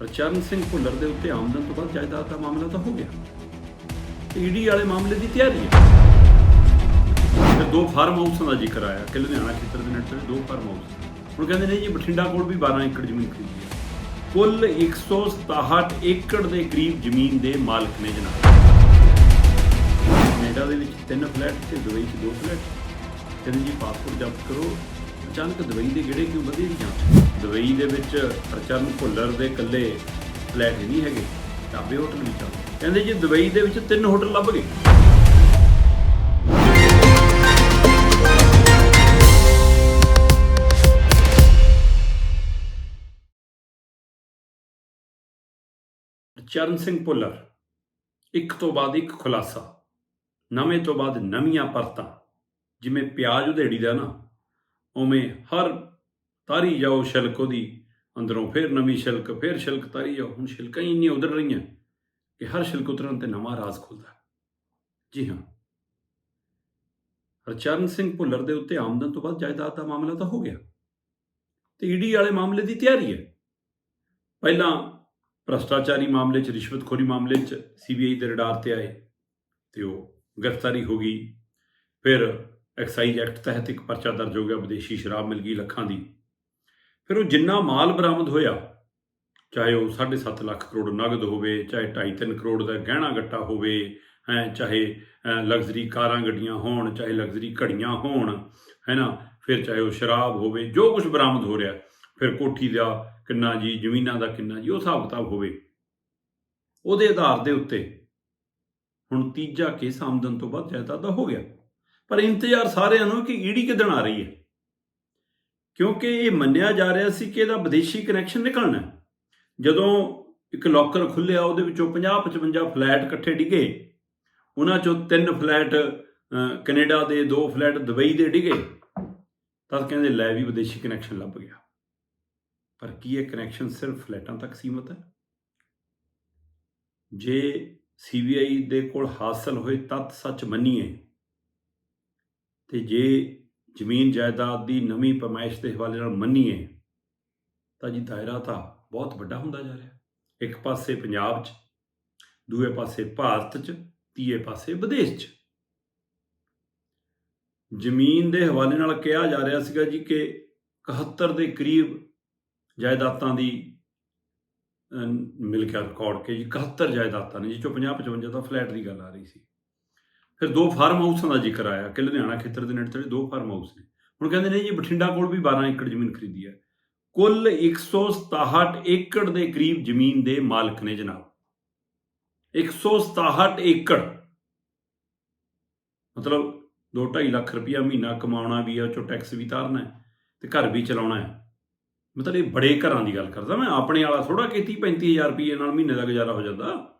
ਹਰਚਰਨ ਸਿੰਘ ਭੁੱਲਰ ਦੇ ਉੱਤੇ ਆਮਦਨ ਤੋਂ ਬਾਅਦ ਜਾਇਦਾਦ ਦਾ ਮਾਮਲਾ ਤਾਂ ਹੋ ਗਿਆ। ਈਡੀ ਵਾਲੇ ਮਾਮਲੇ ਦੀ ਤਿਆਰੀ ਹੈ। ਤੇ ਦੋ ਫਾਰਮ ਹਾਊਸਾਂ ਦਾ ਜ਼ਿਕਰ ਆਇਆ ਕਿ ਲੁਧਿਆਣਾ ਖੇਤਰ ਦੇ ਨੇੜੇ ਦੋ ਫਾਰਮ ਹਾਊਸ ਹੁਣ ਕਹਿੰਦੇ ਨੇ ਜੀ ਬਠਿੰਡਾ ਕੋਲ ਵੀ 12 ਏਕੜ ਜ਼ਮੀਨ ਖਰੀਦੀ ਹੈ। ਕੁੱਲ 167 ਏਕੜ ਦੇ ਕਰੀਬ ਜ਼ਮੀਨ ਦੇ ਮਾਲਕ ਨੇ ਜਨਾਬ। ਕੈਨੇਡਾ ਦੇ ਵਿੱਚ ਤਿੰਨ ਫਲੈਟ ਤੇ ਦੁਬਈ 'ਚ ਦੋ ਫਲੈਟ। ਕਹਿੰਦੇ ਜੀ ਪਾਸਪੋਰਟ ਜ਼ਬਤ ਕਰੋ। ਅਚਾਨਕ ਦੁਬਈ ਦੇ ਗੇੜੇ ਕਿਉਂ ਵਧੇ ਦੀ ਜਾਂਚ ਦੁਬਈ ਦੇ ਵਿੱਚ ਹਰਚਰਨ ਭੁੱਲਰ ਦੇ ਇਕੱਲੇ ਫਲੈਟ ਨਹੀਂ ਹੈਗੇ। ਢਾਬੇ ਹੋਟਲ ਵੀ ਚੱਲ ਕਹਿੰਦੇ ਜੀ ਦੁਬਈ ਦੇ ਵਿੱਚ ਤਿੰਨ ਹੋਟਲ ਲੱਭ ਗਏ। ਚਰਨ ਸਿੰਘ ਭੁੱਲਰ, ਇੱਕ ਤੋਂ ਬਾਅਦ ਇੱਕ ਖੁਲਾਸਾ, ਨਵੇਂ ਤੋਂ ਬਾਅਦ ਨਵੀਆਂ ਪਰਤਾਂ, ਜਿਵੇਂ ਪਿਆਜ਼ ਉਧੇੜੀ ਦਾ ਨਾ। ਉਵੇਂ ਹਰ ਤਾਰੀ ਜਾਓ ਛਿਲਕ ਉਹਦੀ, ਅੰਦਰੋਂ ਫਿਰ ਨਵੀਂ ਛਿਲਕ, ਫਿਰ ਛਿਲਕ ਤਾਰੀ ਜਾਓ। ਹੁਣ ਛਿਲਕਾਂ ਹੀ ਇੰਨੀਆਂ ਉਧੜ ਰਹੀਆਂ ਕਿ ਹਰ ਛਿਲਕ ਉਤਰਨ ਤੇ ਨਵਾਂ ਰਾਜ਼ ਖੁੱਲਦਾ। ਜੀ ਹਾਂ। ਹਰਚਰਨ ਸਿੰਘ ਭੁੱਲਰ ਦੇ ਉੱਤੇ ਆਮਦਨ ਤੋਂ ਬਾਅਦ ਜਾਇਦਾਦ ਦਾ ਮਾਮਲਾ ਤਾਂ ਹੋ ਗਿਆ। ਤੇ ਈਡੀ ਵਾਲੇ ਮਾਮਲੇ ਦੀ ਤਿਆਰੀ ਹੈ। ਪਹਿਲਾਂ ਭ੍ਰਸ਼ਟਾਚਾਰੀ ਮਾਮਲੇ 'ਚ, ਰਿਸ਼ਵਤਖੋਰੀ ਮਾਮਲੇ 'ਚ ਸੀਬੀਆਈ ਦੇ ਰਡਾਰ ਤੇ ਆਏ ਤੇ ਉਹ ਗ੍ਰਿਫਤਾਰੀ ਹੋ ਗਈ। ਫਿਰ ਐਕਸਾਈਜ਼ ਐਕਟ ਤਹਿਤ ਇੱਕ ਪਰਚਾ ਦਰਜ ਹੋ ਗਿਆ, ਵਿਦੇਸ਼ੀ ਸ਼ਰਾਬ ਮਿਲ ਗਈ ਲੱਖਾਂ ਦੀ। ਫਿਰ ਉਹ ਜਿੰਨਾ ਮਾਲ ਬਰਾਮਦ ਹੋਇਆ, ਚਾਹੇ ਉਹ 7.5 ਲੱਖ ਕਰੋੜ ਨਗਦ ਹੋਵੇ, ਚਾਹੇ 2.5 ਕਰੋੜ ਦਾ ਗਹਿਣਾ ਗੱਟਾ ਹੋਵੇ, ਹੈ, ਚਾਹੇ ਲਗਜ਼ਰੀ ਕਾਰਾਂ ਗੱਡੀਆਂ ਹੋਣ, ਚਾਹੇ ਲਗਜ਼ਰੀ ਘੜੀਆਂ ਹੋਣ ਹੈ ਨਾ ਫਿਰ ਚਾਹੇ ਉਹ ਸ਼ਰਾਬ ਹੋਵੇ, ਜੋ ਕੁਝ ਬਰਾਮਦ ਹੋ ਰਿਹਾ, ਫਿਰ ਕੋਠੀ ਦਾ ਕਿੰਨਾ ਜੀ, ਜ਼ਮੀਨਾਂ ਦਾ ਕਿੰਨਾ ਜੀ, ਉਹ ਹਿਸਾਬ ਕਿਤਾਬ ਹੋਵੇ। ਉਹਦੇ ਆਧਾਰ ਦੇ ਉੱਤੇ ਹੁਣ ਤੀਜਾ ਕੇਸ ਆਮਦਨ ਤੋਂ ਵੱਧ ਜਾਇਦਾਦ ਦਾ ਹੋ ਗਿਆ। ਪਰ ਇੰਤਜ਼ਾਰ ਸਾਰਿਆਂ ਨੂੰ ਕਿ ਈਡੀ ਕਿਦਣ ਆ ਰਹੀ ਹੈ। ਕਿਉਂਕਿ ਇਹ ਮੰਨਿਆ ਜਾ ਰਿਹਾ ਸੀ ਕਿ ਇਹਦਾ ਵਿਦੇਸ਼ੀ ਕਨੈਕਸ਼ਨ ਨਿਕਲਣਾ ਜਦੋਂ ਇੱਕ ਲੋਕਰ ਖੁੱਲਿਆ ਉਹਦੇ ਵਿੱਚੋਂ 50 55 ਫਲੈਟ ਇਕੱਠੇ ਡਿੱਗੇ। ਉਹਨਾਂ ਚੋਂ ਤਿੰਨ ਫਲੈਟ ਅਹ, ਕੈਨੇਡਾ ਦੇ ਦੋ ਫਲੈਟ ਦੁਬਈ ਦੇ ਡਿੱਗੇ। ਤਾਂ ਕਹਿੰਦੇ ਲੈ ਵੀ ਵਿਦੇਸ਼ੀ ਕਨੈਕਸ਼ਨ ਲੱਭ ਗਿਆ। ਪਰ ਕੀ ਇਹ ਕਨੈਕਸ਼ਨ ਸਿਰਫ ਫਲੈਟਾਂ ਤੱਕ ਸੀਮਤ ਹੈ? ਜੇ ਸੀਬੀਆਈ ਦੇ ਕੋਲ ਹਾਸਲ ਹੋਏ ਤੱਤ ਸੱਚ ਮੰਨੀਏ ਤੇ ਜੇ ਜ਼ਮੀਨ ਜਾਇਦਾਦ ਦੀ ਨਵੀਂ ਪਮਾਇਸ਼ ਦੇ ਹਵਾਲੇ ਨਾਲ ਮੰਨੀਏ, ਤਾਂ ਜੀ ਦਾਇਰਾ ਤਾਂ ਬਹੁਤ ਵੱਡਾ ਹੁੰਦਾ ਜਾ ਰਿਹਾ। ਇੱਕ ਪਾਸੇ ਪੰਜਾਬ 'ਚ, ਦੂਏ ਪਾਸੇ ਭਾਰਤ 'ਚ, ਤੀਏ ਪਾਸੇ ਵਿਦੇਸ਼ 'ਚ। ਜ਼ਮੀਨ ਦੇ ਹਵਾਲੇ ਨਾਲ ਕਿਹਾ ਜਾ ਰਿਹਾ ਸੀਗਾ ਜੀ ਕਿ 71 ਦੇ ਕਰੀਬ ਜਾਇਦਾਦਾਂ ਦੀ ਮਿਲ ਗਿਆ ਰਿਕਾਰਡ ਕਿ ਜੀ 71 ਜਾਇਦਾਦਾਂ ਨੇ ਜਿਸ ਚੋਂ 50 55 ਦਾ ਫਲੈਟ ਦੀ ਗੱਲ ਆ ਰਹੀ ਸੀ। ਫਿਰ ਦੋ ਫਾਰਮ ਹਾਊਸਾਂ ਦਾ ਜ਼ਿਕਰ ਆਇਆ, ਕਿ ਲੁਧਿਆਣਾ ਖੇਤਰ ਦੇ ਨੇੜੇ ਤੇੜੇ ਦੋ ਫਾਰਮ ਹਾਊਸ ਨੇ। ਹੁਣ ਕਹਿੰਦੇ ਨੇ ਜੀ, ਬਠਿੰਡਾ ਕੋਲ ਵੀ 12 ਏਕੜ ਜ਼ਮੀਨ ਖਰੀਦੀ ਹੈ। ਕੁੱਲ 167 ਏਕੜ ਦੇ ਕਰੀਬ ਜ਼ਮੀਨ ਦੇ ਮਾਲਕ ਨੇ ਜਨਾਬ। 167 ਏਕੜ। ਮਤਲਬ 2.5 ਲੱਖ ਰੁਪਇਆ ਮਹੀਨਾ ਕਮਾਉਣਾ ਵੀ ਹੈ, ਉਹ ਚੋਂ ਟੈਕਸ ਵੀ ਤਾਰਨਾ ਤੇ ਘਰ ਵੀ ਚਲਾਉਣਾ ਹੈ। ਮਤਲਬ ਇਹ ਬੜੇ ਘਰਾਂ ਦੀ ਗੱਲ ਕਰਦਾ ਮੈਂ, ਆਪਣੇ ਵਾਲਾ ਥੋੜਾ ਕਿ 30 35000 ਰੁਪਏ ਨਾਲ ਮਹੀਨੇ ਦਾ ਗੁਜ਼ਾਰਾ ਹੋ ਜਾਂਦਾ।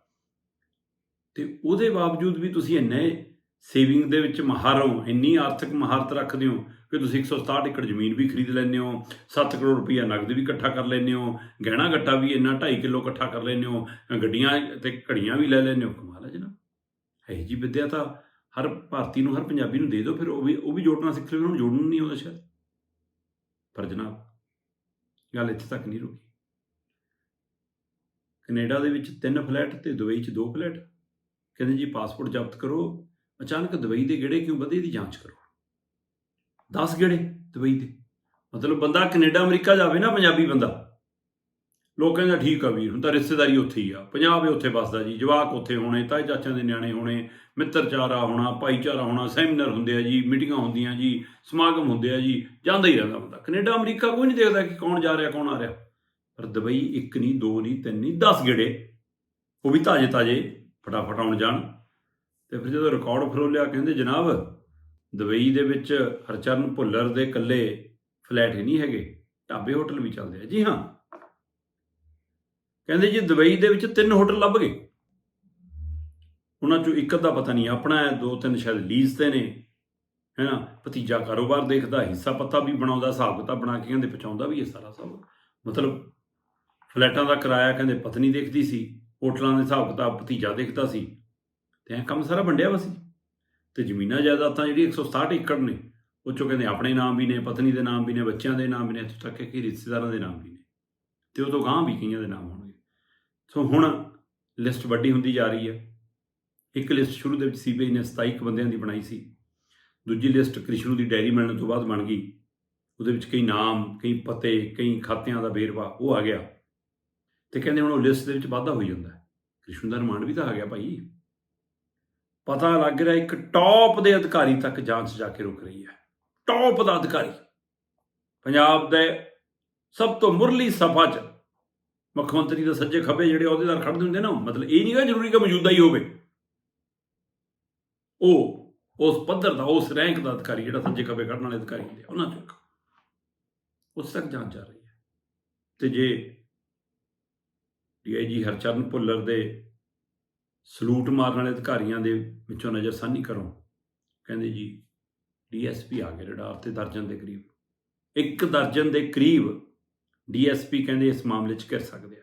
ਤੇ ਉਹਦੇ ਬਾਵਜੂਦ ਵੀ ਤੁਸੀਂ ਇੰਨੇ ਸੇਵਿੰਗ ਦੇ ਵਿੱਚ ਮਾਹਰ ਹੋ ਇੰਨੀ ਆਰਥਿਕ ਮਹਾਰਤ ਰੱਖਦੇ ਹੋ ਕਿ ਤੁਸੀਂ 167 ਏਕੜ ਜ਼ਮੀਨ ਵੀ ਖਰੀਦ ਲੈਂਦੇ ਹੋ 7 ਕਰੋੜ ਰੁਪਈਆ ਨਗਦ ਵੀ ਇਕੱਠਾ ਕਰ ਲੈਂਦੇ ਹੋ, ਗਹਿਣਾ ਗੱਟਾ ਵੀ ਇੰਨਾ 2.5 ਕਿਲੋ ਇਕੱਠਾ ਕਰ ਲੈਂਦੇ ਹੋ, ਗੱਡੀਆਂ ਤੇ ਘੜੀਆਂ ਵੀ ਲੈ ਲੈਂਦੇ ਹੋ। ਕਮਾਲ ਹੈ ਜਨਾਬ। ਹੈ ਜੀ ਵਿਦਿਆ ਤਾਂ ਹਰ ਭਾਰਤੀ ਨੂੰ, ਹਰ ਪੰਜਾਬੀ ਨੂੰ ਦੇ ਦਿਓ, ਫਿਰ ਉਹ ਵੀ ਉਹ ਵੀ ਜੋੜਨਾ ਸਿੱਖ ਲਵੇ, ਉਹਨੂੰ ਜੋੜਨਾ ਨਹੀਂ ਆਉਂਦਾ ਸ਼ਾਇਦ। ਪਰ ਜਨਾਬ, ਗੱਲ ਇੱਥੇ ਤੱਕ ਨਹੀਂ ਰੁਕੀ। ਕੈਨੇਡਾ ਦੇ ਵਿੱਚ ਤਿੰਨ ਫਲੈਟ ਤੇ ਦੁਬਈ 'ਚ ਦੋ ਫਲੈਟ। ਕਹਿੰਦੇ ਜੀ, ਪਾਸਪੋਰਟ ਜ਼ਬਤ ਕਰੋ ਅਚਾਨਕ ਦੁਬਈ ਦੇ ਗੇੜੇ ਕਿਉਂ ਵਧੇ ਦੀ ਜਾਂਚ ਕਰੋ। 10 ਗੇੜੇ ਦੁਬਈ ਦੇ। ਮਤਲਬ ਬੰਦਾ ਕੈਨੇਡਾ, ਅਮਰੀਕਾ ਜਾਵੇ ਨਾ ਪੰਜਾਬੀ ਬੰਦਾ। ਲੋਕ ਕਹਿੰਦਾ ਠੀਕ ਆ ਵੀਰ, ਹੁਣ ਤਾਂ ਰਿਸ਼ਤੇਦਾਰੀ ਉੱਥੇ ਹੀ ਆ। ਪੰਜਾਬ ਹੀ ਉੱਥੇ ਵੱਸਦਾ ਜੀ, ਜਵਾਕ ਉੱਥੇ ਹੋਣੇ, ਤਾਏ ਚਾਚਿਆਂ ਦੇ ਨਿਆਣੇ ਹੋਣੇ, ਮਿੱਤਰਚਾਰਾ ਹੋਣਾ, ਭਾਈਚਾਰਾ ਹੋਣਾ, ਸੈਮੀਨਾਰ ਹੁੰਦੇ ਆ ਜੀ, ਮੀਟਿੰਗਾਂ ਹੁੰਦੀਆਂ ਜੀ, ਸਮਾਗਮ ਹੁੰਦੇ ਆ ਜੀ, ਜਾਂਦਾ ਹੀ ਰਹਿੰਦਾ ਬੰਦਾ। ਕੈਨੇਡਾ, ਅਮਰੀਕਾ ਕੋਈ ਨਹੀਂ ਦੇਖਦਾ ਕਿ ਕੌਣ ਜਾ ਰਿਹਾ, ਕੌਣ ਆ ਰਿਹਾ। ਪਰ ਦੁਬਈ ਇੱਕ ਨਹੀਂ, ਦੋ ਨਹੀਂ, ਤਿੰਨ ਨਹੀਂ 10 ਗੇੜੇ। ਉਹ ਵੀ ਤਾਜੇ ਤਾਜੇ ਫਟਾਫਟ ਆਉਣ ਜਾਣ। ਤੇ ਫਿਰ ਜਦੋਂ ਰਿਕਾਰਡ ਫਰੋਲਿਆ ਕਹਿੰਦੇ ਜਨਾਬ, ਦੁਬਈ ਦੇ ਵਿੱਚ ਹਰਚਰਨ ਭੁੱਲਰ ਦੇ ਇਕੱਲੇ ਫਲੈਟ ਹੀ ਨਹੀਂ ਹੈਗੇ, ਢਾਬੇ ਹੋਟਲ ਵੀ ਚੱਲਦੇ ਆ। ਜੀ ਹਾਂ। ਕਹਿੰਦੇ ਜੀ, ਦੁਬਈ ਦੇ ਵਿੱਚ ਤਿੰਨ ਹੋਟਲ ਲੱਭ ਗਏ। ਉਹਨਾਂ ਚੋਂ ਇੱਕ ਦਾ ਪਤਾ ਨਹੀਂ ਆਪਣਾ ਹੈ, ਦੋ ਤਿੰਨ ਸ਼ਾਇਦ ਲੀਜ਼ ਤੇ ਨੇ ਹੈਨਾ ਭਤੀਜਾ ਕਾਰੋਬਾਰ ਦੇਖਦਾ, ਹਿੱਸਾ ਪੱਤਾ ਵੀ ਬਣਾਉਂਦਾ, ਹਿਸਾਬ ਕਿਤਾਬ ਬਣਾ ਕੇ ਕਹਿੰਦੇ ਪਹੁੰਚਾਉਂਦਾ ਵੀ ਇਹ ਸਾਰਾ ਸਭ। ਮਤਲਬ ਫਲੈਟਾਂ ਦਾ ਕਿਰਾਇਆ ਕਹਿੰਦੇ ਪਤਨੀ ਦੇਖਦੀ ਸੀ, ਹੋਟਲਾਂ ਦੇ ਹਿਸਾਬ ਕਿਤਾਬ ਭਤੀਜਾ ਦੇਖਦਾ ਸੀ ਤੇ ਇਹ ਕੰਮ ਸਾਰਾ ਵੰਡਿਆ ਵਾ ਸੀ। ਤੇ ਜ਼ਮੀਨਾਂ ਜਾਇਦਾਦਾਂ ਜਿਹੜੀ 167 ਏਕੜ ਨੇ, ਉਹ ਚੋਂ ਕਹਿੰਦੇ ਆਪਣੇ ਨਾਮ ਵੀ ਨੇ, ਪਤਨੀ ਦੇ ਨਾਮ ਵੀ ਨੇ, ਬੱਚਿਆਂ ਦੇ ਨਾਮ ਵੀ ਨੇ, ਇੱਥੋਂ ਤੱਕ ਕਿ ਰਿਸ਼ਤੇਦਾਰਾਂ ਦੇ ਨਾਮ ਵੀ ਨੇ। ਤੇ ਉਹ ਤੋਂ ਗਾਂ ਵੀ ਕਈਆਂ ਦੇ ਨਾਮ ਹੋਣਗੇ ਸੋ ਹੁਣ ਲਿਸਟ ਵੱਡੀ ਹੁੰਦੀ ਜਾ ਰਹੀ ਹੈ ਇੱਕ ਲਿਸਟ ਸ਼ੁਰੂ ਦੇ ਵਿੱਚ ਸੀਬੀਆਈ ਨੇ 27 ਕੁ ਬੰਦਿਆਂ ਦੀ ਬਣਾਈ ਸੀ। ਦੂਜੀ ਲਿਸਟ ਕ੍ਰਿਸ਼ਨੂ ਦੀ ਡਾਇਰੀ ਮਿਲਣ ਤੋਂ ਬਾਅਦ ਬਣ ਗਈ। ਉਹਦੇ ਵਿੱਚ ਕਈ ਨਾਮ, ਕਈ ਪਤੇ, ਕਈ ਖਾਤਿਆਂ ਦਾ ਵੇਰਵਾ, ਉਹ ਆ ਗਿਆ। ਤੇ ਕਹਿੰਦੇ ਹੁਣ ਉਹ ਲਿਸਟ ਦੇ ਵਿੱਚ ਵਾਧਾ ਹੋਈ ਜਾਂਦਾ। ਹੈ ਕ੍ਰਿਸ਼ਨੂ ਦਾ ਰਿਮਾਂਡ ਵੀ ਤਾਂ ਆ ਗਿਆ ਭਾਈ। ਪਤਾ ਲੱਗ ਰਿਹਾ ਇੱਕ ਟੌਪ ਦੇ ਅਧਿਕਾਰੀ ਤੱਕ ਜਾਂਚ ਜਾ ਕੇ ਰੁਕ ਰਹੀ ਹੈ। ਟੌਪ ਦਾ ਅਧਿਕਾਰੀ। ਪੰਜਾਬ ਦੇ ਸਭ ਤੋਂ ਮੁਰਲੀ ਸਫ਼ਾ 'ਚ ਮੁੱਖ ਮੰਤਰੀ ਦੇ ਸੱਜੇ ਖੱਬੇ ਜਿਹੜੇ ਅਹੁਦੇਦਾਰ ਖੜਦੇ ਹੁੰਦੇ ਨਾ ਮਤਲਬ ਇਹ ਨਹੀਂ ਗਾ ਜ਼ਰੂਰੀ ਕਿ ਮੌਜੂਦਾ ਹੀ ਹੋਵੇ। ਉਹ ਉਸ ਪੱਧਰ ਦਾ, ਉਸ ਰੈਂਕ ਦਾ ਅਧਿਕਾਰੀ ਜਿਹੜਾ ਸੱਜੇ ਖੱਬੇ ਖੜਨ ਵਾਲੇ ਅਧਿਕਾਰੀ ਹੁੰਦੇ ਉਹਨਾਂ ਚੋਂ ਇੱਕ। ਉਸ ਤੱਕ ਜਾਂਚ ਜਾ ਰਹੀ ਹੈ। ਤੇ ਜੇ ਡੀਆਈਜੀ ਹਰਚਰਨ ਭੁੱਲਰ ਦੇ ਸਲੂਟ ਮਾਰਨ ਵਾਲੇ ਅਧਿਕਾਰੀਆਂ ਦੇ ਵਿੱਚੋਂ ਨਜ਼ਰਸਾਨੀ ਕਰੋ। ਕਹਿੰਦੇ ਜੀ, ਡੀਐਸਪੀ ਆ ਗਏ ਰਡਾਰ ਤੇ ਦਰਜਨ ਦੇ ਕਰੀਬ। ਇੱਕ ਦਰਜਨ ਦੇ ਕਰੀਬ ਡੀਐਸਪੀ ਕਹਿੰਦੇ ਇਸ ਮਾਮਲੇ 'ਚ ਕਰ ਸਕਦੇ ਆ।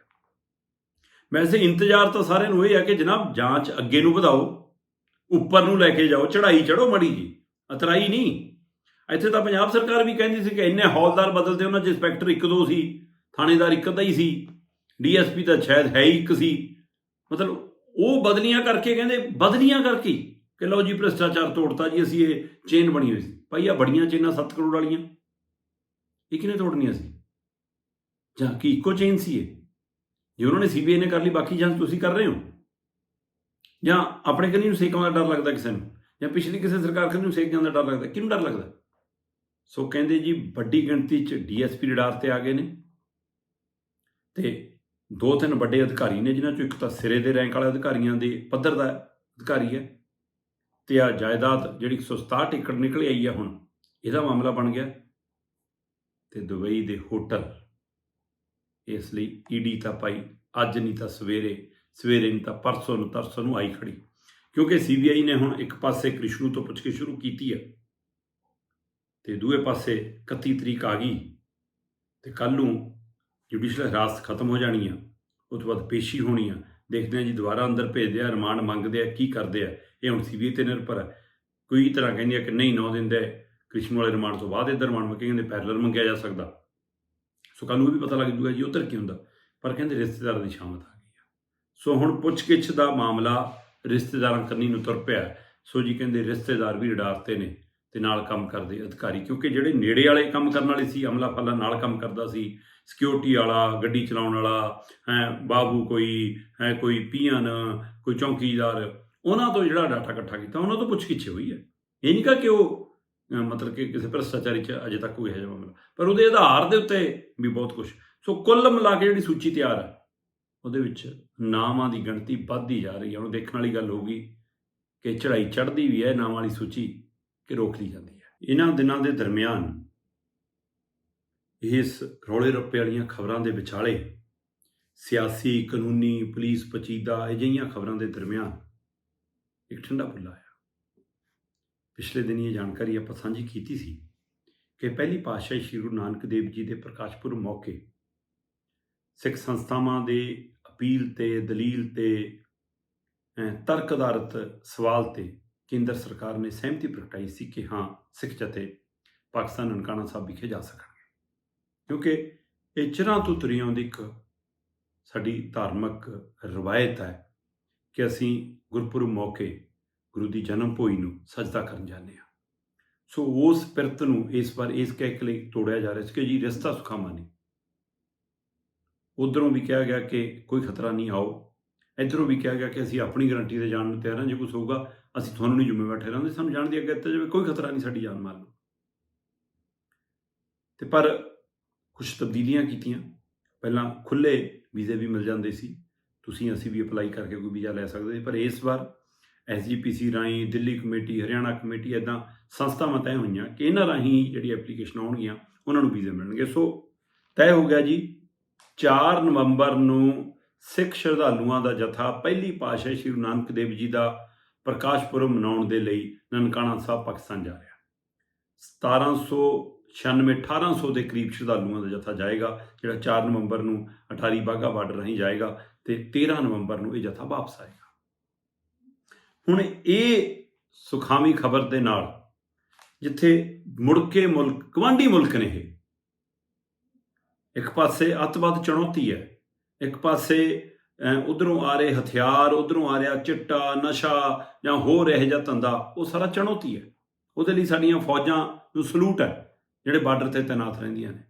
ਵੈਸੇ ਇੰਤਜ਼ਾਰ ਤਾਂ ਸਾਰਿਆਂ ਨੂੰ ਇਹ ਆ ਕਿ ਜਨਾਬ ਜਾਂਚ ਅੱਗੇ ਨੂੰ ਵਧਾਓ, ਉੱਪਰ ਨੂੰ ਲੈ ਕੇ ਜਾਓ, ਚੜ੍ਹਾਈ ਚੜੋ ਮੜੀ ਜੀ, ਅਤਰਾਈ ਨਹੀਂ। ਇੱਥੇ ਤਾਂ ਪੰਜਾਬ ਸਰਕਾਰ ਵੀ ਕਹਿੰਦੀ ਸੀ ਕਿ ਇੰਨੇ ਹੌਲਦਾਰ ਬਦਲਦੇ ਉਹਨਾਂ 'ਚ ਇੰਸਪੈਕਟਰ ਇੱਕ ਦੋ ਸੀ, ਥਾਣੇਦਾਰ ਇੱਕ ਅੱਧਾ ਹੀ ਸੀ, ਡੀਐਸਪੀ ਤਾਂ ਸ਼ਾਇਦ ਹੈ ਹੀ ਇੱਕ ਸੀ। ਮਤਲਬ ਉਹ ਬਦਲੀਆਂ ਕਰਕੇ ਕਹਿੰਦੇ, ਬਦਲੀਆਂ ਕਰਕੇ ਹੀ ਕਿ ਲਓ ਜੀ ਭ੍ਰਿਸ਼ਟਾਚਾਰ ਤੋੜਤਾ ਜੀ ਅਸੀਂ, ਇਹ ਚੇਨ ਬਣੀ ਹੋਈ ਸੀ। ਭਾਈ ਆ ਬੜੀਆਂ ਚੇਨਾਂ 7 ਕਰੋੜ ਵਾਲੀਆਂ। ਇਹ ਕਿਹਨੇ ਤੋੜਨੀਆਂ ਸੀ? ਜਾਂ ਕੀ ਇੱਕੋ ਚੇਨ ਸੀ ਇਹ? ਜੇ ਉਹਨਾਂ ਨੇ ਸੀਬੀਆਈ ਨੇ ਕਰ ਲਈ, ਬਾਕੀ ਜਾਂਚ ਤੁਸੀਂ ਕਰ ਰਹੇ ਹੋ? ਜਾਂ ਆਪਣੇ ਕੰਨੀ ਨੂੰ ਸੇਕਾਂ ਦਾ ਡਰ ਲੱਗਦਾ ਕਿਸੇ ਨੂੰ? ਜਾਂ ਪਿਛਲੀ ਕਿਸੇ ਸਰਕਾਰ ਕੰਨੀ ਨੂੰ ਸੇਕ ਜਾਣ ਦਾ ਡਰ ਲੱਗਦਾ? ਕਿਹਨੂੰ ਡਰ ਲੱਗਦਾ? ਸੋ ਕਹਿੰਦੇ ਜੀ, ਵੱਡੀ ਗਿਣਤੀ ਚ ਡੀਐਸਪੀ ਰਡਾਰ ਤੇ ਆ ਗਏ ਨੇ। ਤੇ ਦੋ ਤਿੰਨ ਵੱਡੇ ਅਧਿਕਾਰੀ ਨੇ ਜਿਨ੍ਹਾਂ ਚੋਂ ਇੱਕ ਤਾਂ ਸਿਰੇ ਦੇ ਰੈਂਕ ਵਾਲੇ ਅਧਿਕਾਰੀਆਂ ਦੇ ਪੱਧਰ ਦਾ ਅਧਿਕਾਰੀ ਹੈ ਤੇ ਆ ਜਾਇਦਾਦ ਜਿਹੜੀ 167 ਏਕੜ ਨਿਕਲ ਆਈ ਆ ਹੁਣ, ਇਹਦਾ ਮਾਮਲਾ ਬਣ ਗਿਆ ਤੇ ਦੁਬਈ ਦੇ ਹੋਟਲ, ਇਸ ਲਈ ਈਡੀ ਤਾਂ ਪਾਈ ਅੱਜ ਨਹੀਂ ਤਾਂ ਸਵੇਰੇ ਸਵੇਰੇ ਨਹੀਂ ਤਾਂ ਪਰਸੋਂ ਨੂੰ, ਤਰਸੋਂ ਨੂੰ ਆਈ ਖੜੀ, ਕਿਉਂਕਿ ਸੀਬੀਆਈ ਨੇ ਹੁਣ ਇੱਕ ਪਾਸੇ ਕ੍ਰਿਸ਼ਨੂ ਤੋਂ ਪੁੱਛ ਕੇ ਸ਼ੁਰੂ ਕੀਤੀ ਹੈ ਤੇ ਦੂਏ ਪਾਸੇ 31 ਤਰੀਕ ਆ ਗਈ ਤੇ ਕੱਲ ਨੂੰ ਜੁਡੀਸ਼ੀਅਲ ਹਿਰਾਸਤ ਖਤਮ ਹੋ ਜਾਣੀ ਆ ਉਸ ਤੋਂ ਬਾਅਦ ਪੇਸ਼ੀ ਹੋਣੀ ਆ। ਦੇਖਦੇ ਆ ਜੀ, ਦੁਬਾਰਾ ਅੰਦਰ ਭੇਜਦੇ ਆ, ਰਿਮਾਂਡ ਮੰਗਦੇ ਆ, ਕੀ ਕਰਦੇ ਆ। ਇਹ ਹੁਣ ਸੀਬੀਆਈ ਤੇ ਨਿਰਭਰ ਹੈ ਕੋਈ ਤਰ੍ਹਾਂ ਕਹਿੰਦੀ ਆ ਕਿ ਨਹੀਂ, ਨੌ ਦਿੰਦੇ ਕ੍ਰਿਸ਼ਨ ਵਾਲੇ ਰਿਮਾਂਡ ਤੋਂ ਬਾਅਦ ਇੱਧਰ ਰਿਮਾਂਡ ਮੰਗੇ ਕਹਿੰਦੇ ਪੈਰਲਲ ਮੰਗਿਆ ਜਾ ਸਕਦਾ। ਸੋ ਕੱਲ ਨੂੰ ਇਹ ਵੀ ਪਤਾ ਲੱਗ ਜੂਗਾ ਜੀ, ਉੱਧਰ ਕੀ ਹੁੰਦਾ। ਪਰ ਕਹਿੰਦੇ ਰਿਸ਼ਤੇਦਾਰ ਦੀ ਸ਼ਾਮਤ ਆ ਗਈ ਆ। ਸੋ ਹੁਣ ਪੁੱਛਗਿੱਛ ਦਾ ਮਾਮਲਾ ਰਿਸ਼ਤੇਦਾਰਾਂ ਕਰਨੀ ਨੂੰ ਤੁਰ ਪਿਆ। ਸੋ ਜੀ ਕਹਿੰਦੇ ਰਿਸ਼ਤੇਦਾਰ ਵੀ ਰਡਾਰਤੇ ਨੇ ਤੇ ਨਾਲ ਕੰਮ ਕਰਦੇ ਅਧਿਕਾਰੀ, ਕਿਉਂਕਿ ਜਿਹੜੇ ਨੇੜੇ ਵਾਲੇ ਕੰਮ ਕਰਨ ਵਾਲੇ ਸੀ ਅਮਲਾ ਫੱਲਾ ਨਾਲ ਕੰਮ ਕਰਦਾ ਸੀ ਸਿਕਿਉਰਿਟੀ ਵਾਲਾ, ਗੱਡੀ ਚਲਾਉਣ ਵਾਲਾ, ਹੈ, ਬਾਬੂ ਕੋਈ, ਹੈ, ਕੋਈ ਪੀਅਨ ਕੋਈ ਚੌਕੀਦਾਰ, ਉਹਨਾਂ ਤੋਂ ਜਿਹੜਾ ਡਾਟਾ ਇਕੱਠਾ ਕੀਤਾ, ਉਹਨਾਂ ਤੋਂ ਪੁੱਛਗਿੱਛ ਹੋਈ ਹੈ। ਇਹ ਨਹੀਂ ਕਹਾ ਕਿ ਉਹ ਮਤਲਬ ਕਿ ਕਿਸੇ ਭ੍ਰਿਸ਼ਟਾਚਾਰੀ ਚ ਅਜੇ ਤੱਕ ਕੋਈ ਹੈ ਜਿਹਾ ਮਾਮਲਾ, ਪਰ ਉਹਦੇ ਆਧਾਰ ਦੇ ਉੱਤੇ ਵੀ ਬਹੁਤ ਕੁਝ ਸੋ ਕੁੱਲ ਮਿਲਾ ਕੇ ਜਿਹੜੀ ਸੂਚੀ ਤਿਆਰ ਹੈ, ਉਹਦੇ ਵਿੱਚ ਨਾਮਾਂ ਦੀ ਗਿਣਤੀ ਵੱਧਦੀ ਜਾ ਰਹੀ ਹੈ। ਹੁਣ ਦੇਖਣ ਵਾਲੀ ਗੱਲ ਹੋਊਗੀ ਕਿ ਚੜ੍ਹਾਈ ਚੜ੍ਹਦੀ ਵੀ ਹੈ ਨਾਮਾਂ ਵਾਲੀ ਸੂਚੀ ਕਿ ਰੋਕ ਲਈ ਜਾਂਦੀ ਹੈ। ਇਹਨਾਂ ਦਿਨਾਂ ਦੇ ਦਰਮਿਆਨ ਇਸ ਰੌਲੇ ਰੱਪੇ ਵਾਲੀਆਂ ਖਬਰਾਂ ਦੇ ਵਿਚਾਲੇ ਸਿਆਸੀ ਕਾਨੂੰਨੀ ਪੁਲਿਸ ਪਚੀਦਾ ਅਜਿਹੀਆਂ ਖਬਰਾਂ ਦੇ ਦਰਮਿਆਨ ਇੱਕ ਠੰਡਾ ਫੁੱਲਾ ਆਇਆ। ਪਿਛਲੇ ਦਿਨੀ ਇਹ ਜਾਣਕਾਰੀ ਆਪਾਂ ਸਾਂਝੀ ਕੀਤੀ ਸੀ ਕਿ ਪਹਿਲੀ ਪਾਤਸ਼ਾਹੀ ਸ਼੍ਰੀ ਗੁਰੂ ਨਾਨਕ ਦੇਵ ਜੀ ਦੇ ਪ੍ਰਕਾਸ਼ ਪੁਰਬ ਮੌਕੇ ਸਿੱਖ ਸੰਸਥਾਵਾਂ ਦੇ ਅਪੀਲ ਤੇ ਦਲੀਲ ਤੇ ਅਹ, ਤਰਕ ਆਧਾਰਿਤ ਸਵਾਲ ਤੇ ਕੇਂਦਰ ਸਰਕਾਰ ਨੇ ਸਹਿਮਤੀ ਪ੍ਰਗਟਾਈ ਸੀ ਕਿ ਹਾਂ ਸਿੱਖ ਜਥੇ ਪਾਕਿਸਤਾਨ ਨਨਕਾਣਾ ਸਾਹਿਬ ਵਿਖੇ ਜਾ ਸਕਣ। ਕਿਉਂਕਿ ਇਹ ਚਿਰਾਂ ਤੋਂ ਤੁਰੀ ਆਉਂਦੀ ਇੱਕ ਸਾਡੀ ਧਾਰਮਿਕ ਰਵਾਇਤ ਹੈ ਕਿ ਅਸੀਂ ਗੁਰਪੁਰਬ ਮੌਕੇ ਗੁਰੂ ਦੀ ਜਨਮ ਭੋਈ ਨੂੰ ਸਜਦਾ ਕਰਨ ਜਾਂਦੇ ਹਾਂ। ਸੋ ਉਸ ਪਿਰਤ ਨੂੰ ਇਸ ਵਾਰ ਇਸ ਕਹਿ ਕੇ ਲਈ ਤੋੜਿਆ ਜਾ ਰਿਹਾ ਸੀ ਕਿ ਜੀ ਰਸਤਾ ਸੁਖਾਮਾ ਨਹੀਂ ਉਧਰੋਂ ਵੀ ਕਿਹਾ ਗਿਆ ਕਿ ਕੋਈ ਖਤਰਾ ਨਹੀਂ, ਆਓ। ਇਧਰੋਂ ਵੀ ਕਿਹਾ ਗਿਆ ਕਿ ਅਸੀਂ ਆਪਣੀ ਗਾਰੰਟੀ ਤੇ ਜਾਣ ਨੂੰ ਤਿਆਰ ਹਾਂ, ਜੇ ਕੁਝ ਹੋਊਗਾ ਅਸੀਂ ਤੁਹਾਨੂੰ ਨਹੀਂ ਜ਼ਿੰਮੇਵਾਰ ਠਹਿਰਾਂਗੇ ਸਾਨੂੰ ਜਾਣ ਦੀ ਅੱਗੇ ਦਿੱਤਾ ਜਾਵੇ, ਕੋਈ ਖਤਰਾ ਨਹੀਂ ਸਾਡੀ ਜਾਨ ਮਾਲ ਨੂੰ। ਤੇ ਪਰ ਕੁਝ ਤਬਦੀਲੀਆਂ ਕੀਤੀਆਂ। ਪਹਿਲਾਂ ਖੁੱਲੇ ਵੀਜ਼ੇ ਵੀ ਮਿਲ ਜਾਂਦੇ ਸੀ। ਤੁਸੀਂ ਅਸੀਂ ਵੀ ਅਪਲਾਈ ਕਰਕੇ ਕੋਈ ਵੀਜ਼ਾ ਲੈ ਸਕਦੇ ਪਰ ਇਸ ਵਾਰ ਐਸਜੀਪੀਸੀ ਰਾਹੀਂ, ਦਿੱਲੀ ਕਮੇਟੀ, ਹਰਿਆਣਾ ਕਮੇਟੀ ਇਦਾਂ ਸੰਸਥਾਵਾਂ ਤੈਅ ਹੋਈਆਂ ਕਿ ਇਹਨਾਂ ਰਾਹੀਂ ਜਿਹੜੀ ਐਪਲੀਕੇਸ਼ਨ ਆਉਣਗੀਆਂ, ਉਹਨਾਂ ਨੂੰ ਵੀਜ਼ੇ ਮਿਲਣਗੇ। ਸੋ ਤੈਅ ਹੋ ਗਿਆ ਜੀ 4 ਨਵੰਬਰ ਨੂੰ ਸਿੱਖ ਸ਼ਰਧਾਲੂਆਂ ਦਾ ਜਥਾ ਪਹਿਲੀ ਪਾਤਸ਼ਾਹੀ ਸ੍ਰੀ ਗੁਰੂ ਨਾਨਕ ਦੇਵ ਜੀ ਦਾ ਪ੍ਰਕਾਸ਼ ਪੁਰਬ ਮਨਾਉਣ ਦੇ ਲਈ ਨਨਕਾਣਾ ਸਾਹਿਬ ਪਾਕਿਸਤਾਨ ਜਾ ਰਿਹਾ। 1796 1800 ਦੇ ਕਰੀਬ ਸ਼ਰਧਾਲੂਆਂ ਦਾ ਜਥਾ ਜਾਏਗਾ, ਜਿਹੜਾ 4 ਨਵੰਬਰ ਨੂੰ ਅਟਾਰੀ ਬਾਗਾ ਬਾਰਡਰ ਰਾਹੀਂ ਜਾਏਗਾ ਤੇ 13 ਨਵੰਬਰ ਨੂੰ ਇਹ ਜਥਾ ਵਾਪਸ ਆਏਗਾ। ਹੁਣ ਇਹ ਸੁਖਾਮੀ ਖਬਰ ਦੇ ਨਾਲ ਜਿੱਥੇ ਮੁੜ ਕੇ ਮੁਲਕ ਗਵਾਂਢੀ ਮੁਲਕ ਨੇ ਇਹ, ਇੱਕ ਪਾਸੇ ਅੱਤਵਾਦ ਚੁਣੌਤੀ ਹੈ, ਇੱਕ ਪਾਸੇ ਉਧਰੋਂ ਆ ਰਹੇ ਹਥਿਆਰ, ਉਧਰੋਂ ਆ ਰਿਹਾ ਚਿੱਟਾ, ਨਸ਼ਾ ਜਾਂ ਹੋਰ ਇਹੋ ਜਿਹਾ ਧੰਦਾ, ਉਹ ਸਾਰਾ ਚੁਣੌਤੀ ਹੈ। ਉਹਦੇ ਲਈ ਸਾਡੀਆਂ ਫੌਜਾਂ ਨੂੰ ਸਲੂਟ ਹੈ। ਜਿਹੜੇ ਬਾਰਡਰ ਤੇ ਤਾਇਨਾਤ ਰਹਿੰਦੀਆਂ ਨੇ।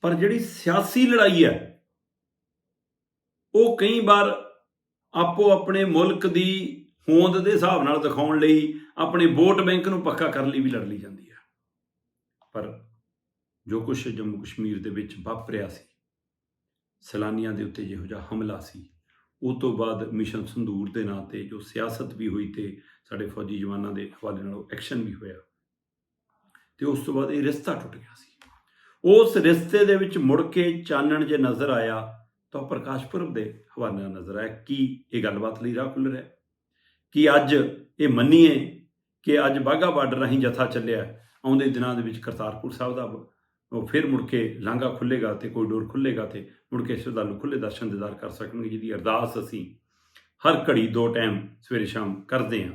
ਪਰ ਜਿਹੜੀ ਸਿਆਸੀ ਲੜਾਈ ਹੈ, ਉਹ ਕਈ ਵਾਰ ਆਪੋ ਆਪਣੇ ਮੁਲਕ ਦੀ ਹੋਂਦ ਦੇ ਹਿਸਾਬ ਨਾਲ ਦਿਖਾਉਣ ਲਈ ਆਪਣੇ ਵੋਟ ਬੈਂਕ ਨੂੰ ਪੱਕਾ ਕਰਨ ਲਈ ਵੀ ਲੜ ਲਈ ਜਾਂਦੀ ਹੈ। ਪਰ ਜੋ ਕੁਝ ਜੰਮੂ ਕਸ਼ਮੀਰ ਦੇ ਵਿੱਚ ਵਾਪਰਿਆ ਸੀ, ਸੈਲਾਨੀਆਂ ਦੇ ਉੱਤੇ ਜਿਹੋ ਜਿਹਾ ਹਮਲਾ ਸੀ, ਉਹ ਤੋਂ ਬਾਅਦ ਮਿਸ਼ਨ ਸੰਦੂਰ ਦੇ ਨਾਂ ਤੇ ਜੋ ਸਿਆਸਤ ਵੀ ਹੋਈ ਤੇ ਸਾਡੇ ਫੌਜੀ ਜਵਾਨਾਂ ਦੇ ਹਵਾਲੇ ਨਾਲ ਐਕਸ਼ਨ ਵੀ ਹੋਇਆ। ਤੇ ਉਸ ਤੋਂ ਬਾਅਦ ਇਹ ਰਿਸ਼ਤਾ ਟੁੱਟ ਗਿਆ ਸੀ। ਉਸ ਰਿਸ਼ਤੇ ਦੇ ਵਿੱਚ ਮੁੜ ਕੇ ਚਾਨਣ ਜੇ ਨਜ਼ਰ ਆਇਆ, ਤਾਂ ਪ੍ਰਕਾਸ਼ ਪੁਰਬ ਦੇ ਹਵਾਲੇ ਨਾਲ ਨਜ਼ਰ ਆਇਆ। ਕੀ ਇਹ ਗੱਲਬਾਤ ਲਈ ਰਾਹ ਖੁੱਲ ਰਿਹਾ? ਕਿ ਅੱਜ ਇਹ ਮੰਨੀਏ ਕਿ ਅੱਜ ਬਾਗਾ ਬਾਰਡਰ ਰਾਹੀਂ ਜਥਾ ਚੱਲਿਆ, ਆਉਂਦੇ ਦਿਨਾਂ ਦੇ ਵਿੱਚ ਕਰਤਾਰਪੁਰ ਸਾਹਿਬ ਦਾ ਉਹ ਫਿਰ ਮੁੜ ਕੇ ਲਾਂਘਾ ਖੁੱਲੇਗਾ ਤੇ ਕੋਰੀਡੋਰ ਖੁੱਲੇਗਾ ਤੇ ਮੁੜ ਕੇ ਸ਼ਰਧਾਲੂ ਖੁੱਲੇ ਦਰਸ਼ਨ ਦਿਦਾਰ ਕਰ ਸਕਣਗੇ, ਜਿਹਦੀ ਅਰਦਾਸ ਅਸੀਂ ਹਰ ਘੜੀ ਦੋ ਟਾਈਮ ਸਵੇਰੇ ਸ਼ਾਮ ਕਰਦੇ ਹਾਂ।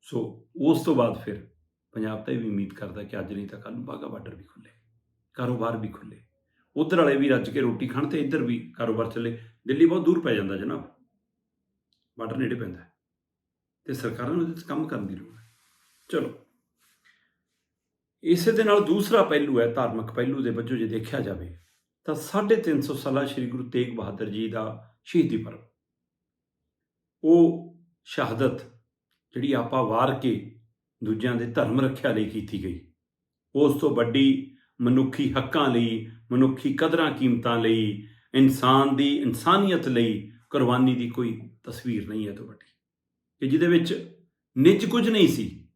ਸੋ ਉਸ ਤੋਂ ਬਾਅਦ ਫਿਰ ਪੰਜਾਬ ਤਾਂ ਇਹ ਵੀ ਉਮੀਦ ਕਰਦਾ ਕਿ ਅੱਜ ਨਹੀਂ ਤਾਂ ਕੱਲ ਨੂੰ ਬਾਗਾ ਬਾਰਡਰ ਵੀ ਖੁੱਲੇ ਕਾਰੋਬਾਰ ਵੀ ਖੁੱਲੇ ਉਧਰ ਵਾਲੇ ਵੀ ਰੱਜ ਕੇ ਰੋਟੀ ਖਾਣ ਤੇ ਇੱਧਰ ਵੀ ਕਾਰੋਬਾਰ ਚੱਲੇ, ਦਿੱਲੀ ਬਹੁਤ ਦੂਰ ਪੈ ਜਾਂਦਾ ਜਨਾਬ। ਬਾਰਡਰ ਨੇੜੇ ਪੈਂਦਾ ਹੈ। ਤੇ ਸਰਕਾਰਾਂ ਨੂੰ ਇਹਦੇ ਤੇ ਕੰਮ ਕਰਨ ਦੀ ਲੋੜ ਹੈ। ਚਲੋ, ਇਸੇ ਦੇ ਨਾਲ ਦੂਸਰਾ ਪਹਿਲੂ ਹੈ ਧਾਰਮਿਕ ਪਹਿਲੂ ਦੇ ਵਜੋਂ ਜੇ ਦੇਖਿਆ ਜਾਵੇ, ਤਾਂ 350 ਸਾਲਾ ਸ੍ਰੀ ਗੁਰੂ ਤੇਗ ਬਹਾਦਰ ਜੀ ਦਾ ਸ਼ਹੀਦੀ ਪਰਵ। ਉਹ ਸ਼ਹਾਦਤ ਜਿਹੜੀ ਆਪਾ ਵਾਰ ਕੇ ਦੂਜਿਆਂ ਦੇ ਧਰਮ ਰੱਖਿਆ ਲਈ ਕੀਤੀ ਗਈ। ਉਸ ਤੋਂ ਵੱਡੀ ਮਨੁੱਖੀ ਹੱਕਾਂ ਲਈ, ਮਨੁੱਖੀ ਕਦਰਾਂ ਕੀਮਤਾਂ ਲਈ, ਇਨਸਾਨ ਦੀ ਇਨਸਾਨੀਅਤ ਲਈ ਕੁਰਬਾਨੀ ਦੀ ਕੋਈ ਤਸਵੀਰ ਨਹੀਂ ਹੈ ਤੋਂ ਵੱਡੀ। ਕਿ ਜਿਹਦੇ ਵਿੱਚ ਨਿੱਜ ਕੁਝ ਨਹੀਂ ਸੀ।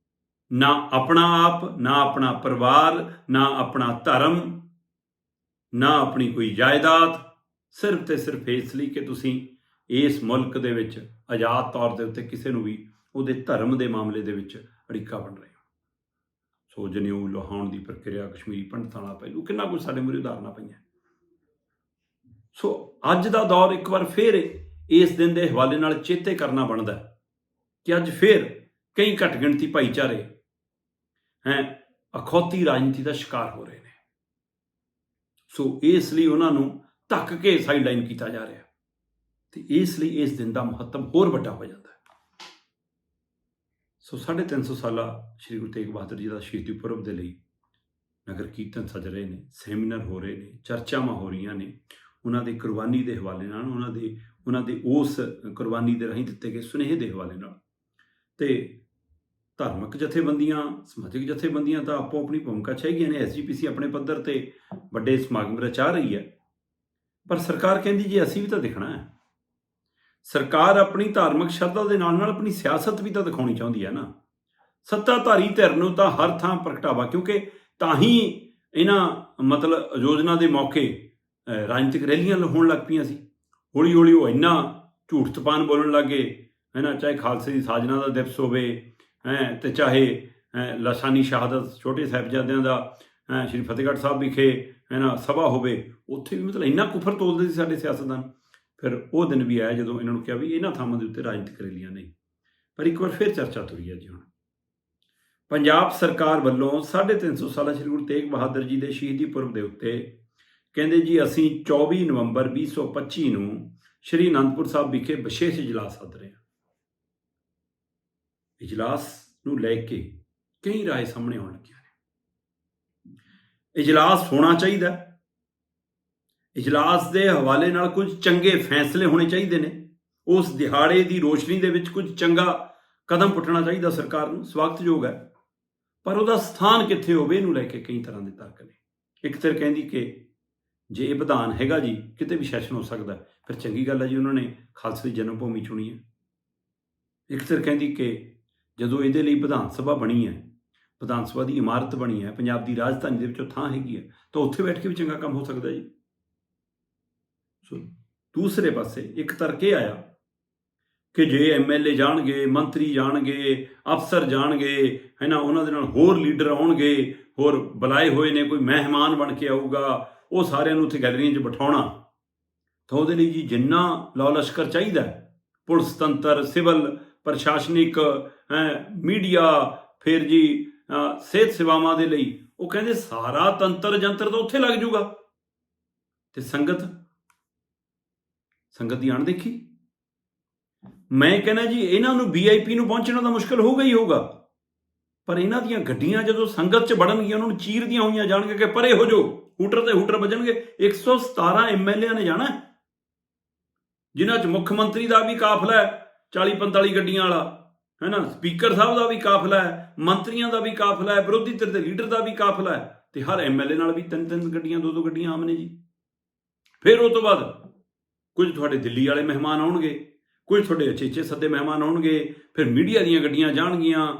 ਨਾ ਆਪਣਾ ਆਪ, ਨਾ ਆਪਣਾ ਪਰਿਵਾਰ, ਨਾ ਆਪਣਾ ਧਰਮ, ਨਾ ਆਪਣੀ ਕੋਈ ਜਾਇਦਾਦ। ਸਿਰਫ ਤੇ ਸਿਰਫ ਇਸ ਲਈ ਕਿ ਤੁਸੀਂ ਇਸ ਮੁਲਕ ਦੇ ਵਿੱਚ ਆਜ਼ਾਦ ਤੌਰ ਦੇ ਉੱਤੇ ਕਿਸੇ ਨੂੰ ਵੀ, ਉਹਦੇ ਧਰਮ ਦੇ ਮਾਮਲੇ ਦੇ ਵਿੱਚ ਅੜਿੱਕਾ ਬਣ ਰਹੇ ਹੋ। ਸੋ ਜਨੇਊ, ਲੋਹਾਉਣ ਦੀ ਪ੍ਰਕਿਰਿਆ, ਕਸ਼ਮੀਰੀ ਪੰਡਤਾਂ ਨਾਲ ਪਹਿਲੂ ਕਿੰਨਾ ਕੁ ਸਾਡੇ ਮੂਹਰੇ ਉਦਾਹਰਨਾਂ ਪਈਆਂ। ਸੋ ਅੱਜ ਦਾ ਦੌਰ ਇੱਕ ਵਾਰ ਫੇਰ ਇਸ ਦਿਨ ਦੇ ਹਵਾਲੇ ਨਾਲ ਚੇਤੇ ਕਰਨਾ ਬਣਦਾ ਹੈ ਕਿ ਅੱਜ ਫੇਰ ਕਈ ਘੱਟ ਗਿਣਤੀ ਭਾਈਚਾਰੇ, ਹੈ, ਅਖੌਤੀ ਰਾਜਨੀਤੀ ਦਾ ਸ਼ਿਕਾਰ ਹੋ ਰਹੇ ਨੇ। ਸੋ ਇਸ ਲਈ ਉਹਨਾਂ ਨੂੰ ਧੱਕ ਕੇ ਸਾਈਡਲਾਈਨ ਕੀਤਾ ਜਾ ਰਿਹਾ ਤੇ ਇਸ ਲਈ ਇਸ ਦਿਨ ਦਾ ਮਹੱਤਵ ਹੋਰ ਵੱਡਾ ਹੋ ਜਾਂਦਾ ਸੋ 350 ਸਾਲਾ ਸ੍ਰੀ ਗੁਰੂ ਤੇਗ ਬਹਾਦਰ ਜੀ ਦਾ ਸ਼ਹੀਦੀ ਪੁਰਬ ਦੇ ਲਈ ਨਗਰ ਕੀਰਤਨ ਸਜ ਰਹੇ ਨੇ, ਸੈਮੀਨਾਰ ਹੋ ਰਹੇ ਨੇ, ਚਰਚਾਵਾਂ ਹੋ ਰਹੀਆਂ ਨੇ। ਉਹਨਾਂ ਦੀ ਕੁਰਬਾਨੀ ਦੇ ਹਵਾਲੇ ਨਾਲ, ਉਹਨਾਂ ਦੇ ਉਹਨਾਂ ਦੇ ਉਸ ਕੁਰਬਾਨੀ ਦੇ ਰਾਹੀਂ ਦਿੱਤੇ ਗਏ ਸੁਨੇਹੇ ਦੇ ਹਵਾਲੇ ਨਾਲ। ਤੇ ਧਾਰਮਿਕ ਜਥੇਬੰਦੀਆਂ, ਸਮਾਜਿਕ ਜਥੇਬੰਦੀਆਂ ਤਾਂ ਆਪੋ ਆਪਣੀ ਭੂਮਿਕਾ ਚਾਹੀਦੀਆਂ ਨੇ। ਐਸਜੀਪੀਸੀ ਆਪਣੇ ਪੱਧਰ ਤੇ ਵੱਡੇ ਸਮਾਗਮ ਰਚਾ ਰਹੀ ਹੈ। ਪਰ ਸਰਕਾਰ ਕਹਿੰਦੀ ਜੀ, ਅਸੀਂ ਵੀ ਤਾਂ ਦੇਖਣਾ ਹੈ। ਸਰਕਾਰ ਆਪਣੀ ਧਾਰਮਿਕ ਸ਼ਰਧਾ ਦੇ ਨਾਲ ਨਾਲ ਆਪਣੀ ਸਿਆਸਤ ਵੀ ਤਾਂ ਦਿਖਾਉਣੀ ਚਾਹੁੰਦੀ ਹੈ ਨਾ। ਸੱਤਾਧਾਰੀ ਧਿਰ ਨੂੰ ਤਾਂ ਹਰ ਥਾਂ ਪ੍ਰਗਟਾਵਾ ਕਿਉਂਕਿ ਤਾਂ ਹੀ ਇਹਨਾਂ ਮਤਲਬ ਯੋਜਨਾ ਦੇ ਮੌਕੇ ਰਾਜਨੀਤਿਕ ਰੈਲੀਆਂ ਹੋਣ ਲੱਗ ਪਈਆਂ ਸੀ। ਹੌਲੀ ਹੌਲੀ ਉਹ ਇੰਨਾ ਝੂਠ ਤਪਾਨ ਬੋਲਣ ਲੱਗੇ ਹੈ ਨਾ ਚਾਹੇ ਖਾਲਸੇ ਦੀ ਸਾਜਨਾ ਦਾ ਦਿਵਸ ਹੋਵੇ ਹੈ ਤੇ ਚਾਹੇ ਅਹ, ਲਾਸਾਨੀ ਸ਼ਹਾਦਤ ਛੋਟੇ ਸਾਹਿਬਜ਼ਾਦਿਆਂ ਦਾ ਹੈਂ, ਸ਼੍ਰੀ ਫਤਿਹਗੜ੍ਹ ਸਾਹਿਬ ਵਿਖੇ ਹੈ ਨਾ ਸਭਾ ਹੋਵੇ ਉੱਥੇ ਵੀ ਮਤਲਬ ਇੰਨਾ ਕੁਫਰ ਤੋਲਦੇ ਸੀ ਸਾਡੇ ਸਿਆਸਤਦਾਨ। ਫਿਰ ਉਹ ਦਿਨ ਵੀ ਆਇਆ ਜਦੋਂ ਇਹਨਾਂ ਨੂੰ ਕਿਹਾ ਵੀ ਇਹਨਾਂ ਥਾਵਾਂ ਦੇ ਉੱਤੇ ਰਾਜਨੀਤਿਕ ਰੈਲੀਆਂ ਨਹੀਂ ਪਰ ਇੱਕ ਵਾਰ ਫਿਰ ਚਰਚਾ ਤੁਰੀ ਹੈ ਜੀ ਹੁਣ। ਪੰਜਾਬ ਸਰਕਾਰ ਵੱਲੋਂ 350 ਸਾਲਾ ਸ੍ਰੀ ਗੁਰੂ ਤੇਗ ਬਹਾਦਰ ਜੀ ਦੇ ਸ਼ਹੀਦੀ ਪੁਰਬ ਦੇ ਉੱਤੇ ਕਹਿੰਦੇ ਜੀ, ਅਸੀਂ 24 ਨਵੰਬਰ 2025 ਨੂੰ ਸ਼੍ਰੀ ਅਨੰਦਪੁਰ ਸਾਹਿਬ ਵਿਖੇ ਵਿਸ਼ੇਸ਼ ਇਜਲਾਸ ਸੱਦ ਰਹੇ ਹਾਂ। ਇਜਲਾਸ ਨੂੰ ਲੈ ਕੇ ਕਈ ਰਾਏ ਸਾਹਮਣੇ ਆਉਣ ਲੱਗੀਆਂ ਨੇ। ਇਜਲਾਸ ਹੋਣਾ ਚਾਹੀਦਾ ਇਜਲਾਸ ਦੇ ਹਵਾਲੇ ਨਾਲ ਕੁਝ ਚੰਗੇ ਫੈਸਲੇ ਹੋਣੇ ਚਾਹੀਦੇ ਨੇ। ਉਸ ਦਿਹਾੜੇ ਦੀ ਰੋਸ਼ਨੀ ਦੇ ਵਿੱਚ ਕੁਝ ਚੰਗਾ ਕਦਮ ਪੁੱਟਣਾ ਚਾਹੀਦਾ ਸਰਕਾਰ ਨੂੰ। ਸਵਾਗਤਯੋਗ ਹੈ। ਪਰ ਉਹਦਾ ਸਥਾਨ ਕਿੱਥੇ ਹੋਵੇ ਇਹਨੂੰ ਲੈ ਕੇ ਕਈ ਤਰ੍ਹਾਂ ਦੇ ਤਰਕ ਨੇ। ਇੱਕ ਤਰ ਕਹਿੰਦੀ ਕਿ ਜੇ ਇਹ ਵਿਧਾਨ ਹੈਗਾ ਜੀ, ਕਿਤੇ ਵੀ ਸੈਸ਼ਨ ਹੋ ਸਕਦਾ ਫਿਰ ਚੰਗੀ ਗੱਲ ਹੈ ਜੀ ਉਹਨਾਂ ਨੇ ਖਾਲਸੇ ਦੀ ਜਨਮ ਭੂਮੀ ਚੁਣੀ ਹੈ। ਇੱਕ ਤਰ ਕਹਿੰਦੀ ਕਿ ਜਦੋਂ ਇਹਦੇ ਲਈ ਵਿਧਾਨ ਸਭਾ ਬਣੀ ਹੈ, ਵਿਧਾਨ ਸਭਾ ਦੀ ਇਮਾਰਤ ਬਣੀ ਹੈ, ਪੰਜਾਬ ਦੀ ਰਾਜਧਾਨੀ ਦੇ ਵਿੱਚੋਂ ਥਾਂ ਹੈਗੀ ਹੈ, ਤਾਂ ਉੱਥੇ ਬੈਠ ਕੇ ਵੀ ਚੰਗਾ ਕੰਮ ਹੋ ਸਕਦਾ ਜੀ। ਸੋ ਦੂਸਰੇ ਪਾਸੇ ਇੱਕ ਤਰਕ ਇਹ ਆਇਆ ਕਿ ਜੇ ਐਮਐਲਏ ਜਾਣਗੇ, ਮੰਤਰੀ ਜਾਣਗੇ, ਅਫਸਰ ਜਾਣਗੇ, ਹੈ ਨਾ, ਉਹਨਾਂ ਦੇ ਨਾਲ ਹੋਰ ਲੀਡਰ ਆਉਣਗੇ, ਹੋਰ ਬੁਲਾਏ ਹੋਏ ਨੇ, ਕੋਈ ਮਹਿਮਾਨ ਬਣ ਕੇ ਆਊਗਾ, ਉਹ ਸਾਰਿਆਂ ਨੂੰ ਉੱਥੇ ਗੈਲਰੀਆਂ 'ਚ ਬਿਠਾਉਣਾ। ਤਾਂ ਉਹਦੇ ਲਈ ਜੀ ਜਿੰਨਾ ਲਾਅ ਲਸ਼ਕਰ ਚਾਹੀਦਾ ਪੁਲਿਸ, ਤੰਤਰ, ਸਿਵਲ, ਪ੍ਰਸ਼ਾਸਨਿਕ ਮੀਡੀਆ, ਫਿਰ ਜੀ ਸਿਹਤ ਸੇਵਾਵਾਂ ਦੇ ਲਈ, ਉਹ ਕਹਿੰਦੇ ਸਾਰਾ ਤੰਤਰ ਜੰਤਰ ਤਾਂ ਉੱਥੇ ਲੱਗ ਜਾਊਗਾ ਤੇ ਸੰਗਤ ਸੰਗਤ ਦੀ ਅਣਦੇਖੀ ਮੈਂ ਕਹਿੰਦਾ ਜੀ, ਇਹਨਾਂ ਨੂੰ ਵੀਆਈਪੀ ਨੂੰ ਪਹੁੰਚਣਾ ਤਾਂ ਮੁਸ਼ਕਲ ਹੋਊਗਾ ਹੀ ਹੋਊਗਾ। ਪਰ ਇਹਨਾਂ ਦੀਆਂ ਗੱਡੀਆਂ ਜਦੋਂ ਸੰਗਤ 'ਚ ਵੜਨਗੀਆਂ, ਉਹਨਾਂ ਨੂੰ ਚੀਰਦੀਆਂ ਹੋਈਆਂ ਜਾਣਗੇ ਕਿ ਪਰੇ ਹੋ ਜਾਓ। ਹੂਟਰ ਤੇ ਹੂਟਰ ਵੱਜਣਗੇ। 117 ਐਮਐਲਏ ਨੇ ਜਾਣਾ। ਹੈ। ਜਿਨ੍ਹਾਂ 'ਚ ਮੁੱਖ ਮੰਤਰੀ ਦਾ ਵੀ ਕਾਫਲਾ ਹੈ 40 45 ਗੱਡੀਆਂ ਵਾਲਾ। ਹੈ ਨਾ ਸਪੀਕਰ ਸਾਹਿਬ ਦਾ ਵੀ ਕਾਫਲਾ ਹੈ, ਮੰਤਰੀਆਂ ਦਾ ਵੀ ਕਾਫਲਾ ਹੈ, ਵਿਰੋਧੀ ਧਿਰ ਦੇ ਲੀਡਰ ਦਾ ਵੀ ਕਾਫਲਾ ਹੈ। ਤੇ ਹਰ ਐਮਐਲਏ ਨਾਲ ਵੀ ਤਿੰਨ ਤਿੰਨ ਗੱਡੀਆਂ ਦੋ ਦੋ ਗੱਡੀਆਂ ਆਮ ਨੇ ਜੀ। ਫਿਰ ਉਹ ਤੋਂ ਬਾਅਦ ਕੁਝ ਤੁਹਾਡੇ ਦਿੱਲੀ ਵਾਲੇ ਮਹਿਮਾਨ ਆਉਣਗੇ, ਕੁਝ ਤੁਹਾਡੇ ਅਚੇਚੇ ਸੱਦੇ ਮਹਿਮਾਨ ਆਉਣਗੇ, ਫਿਰ ਮੀਡੀਆ ਦੀਆਂ ਗੱਡੀਆਂ ਜਾਣਗੀਆਂ,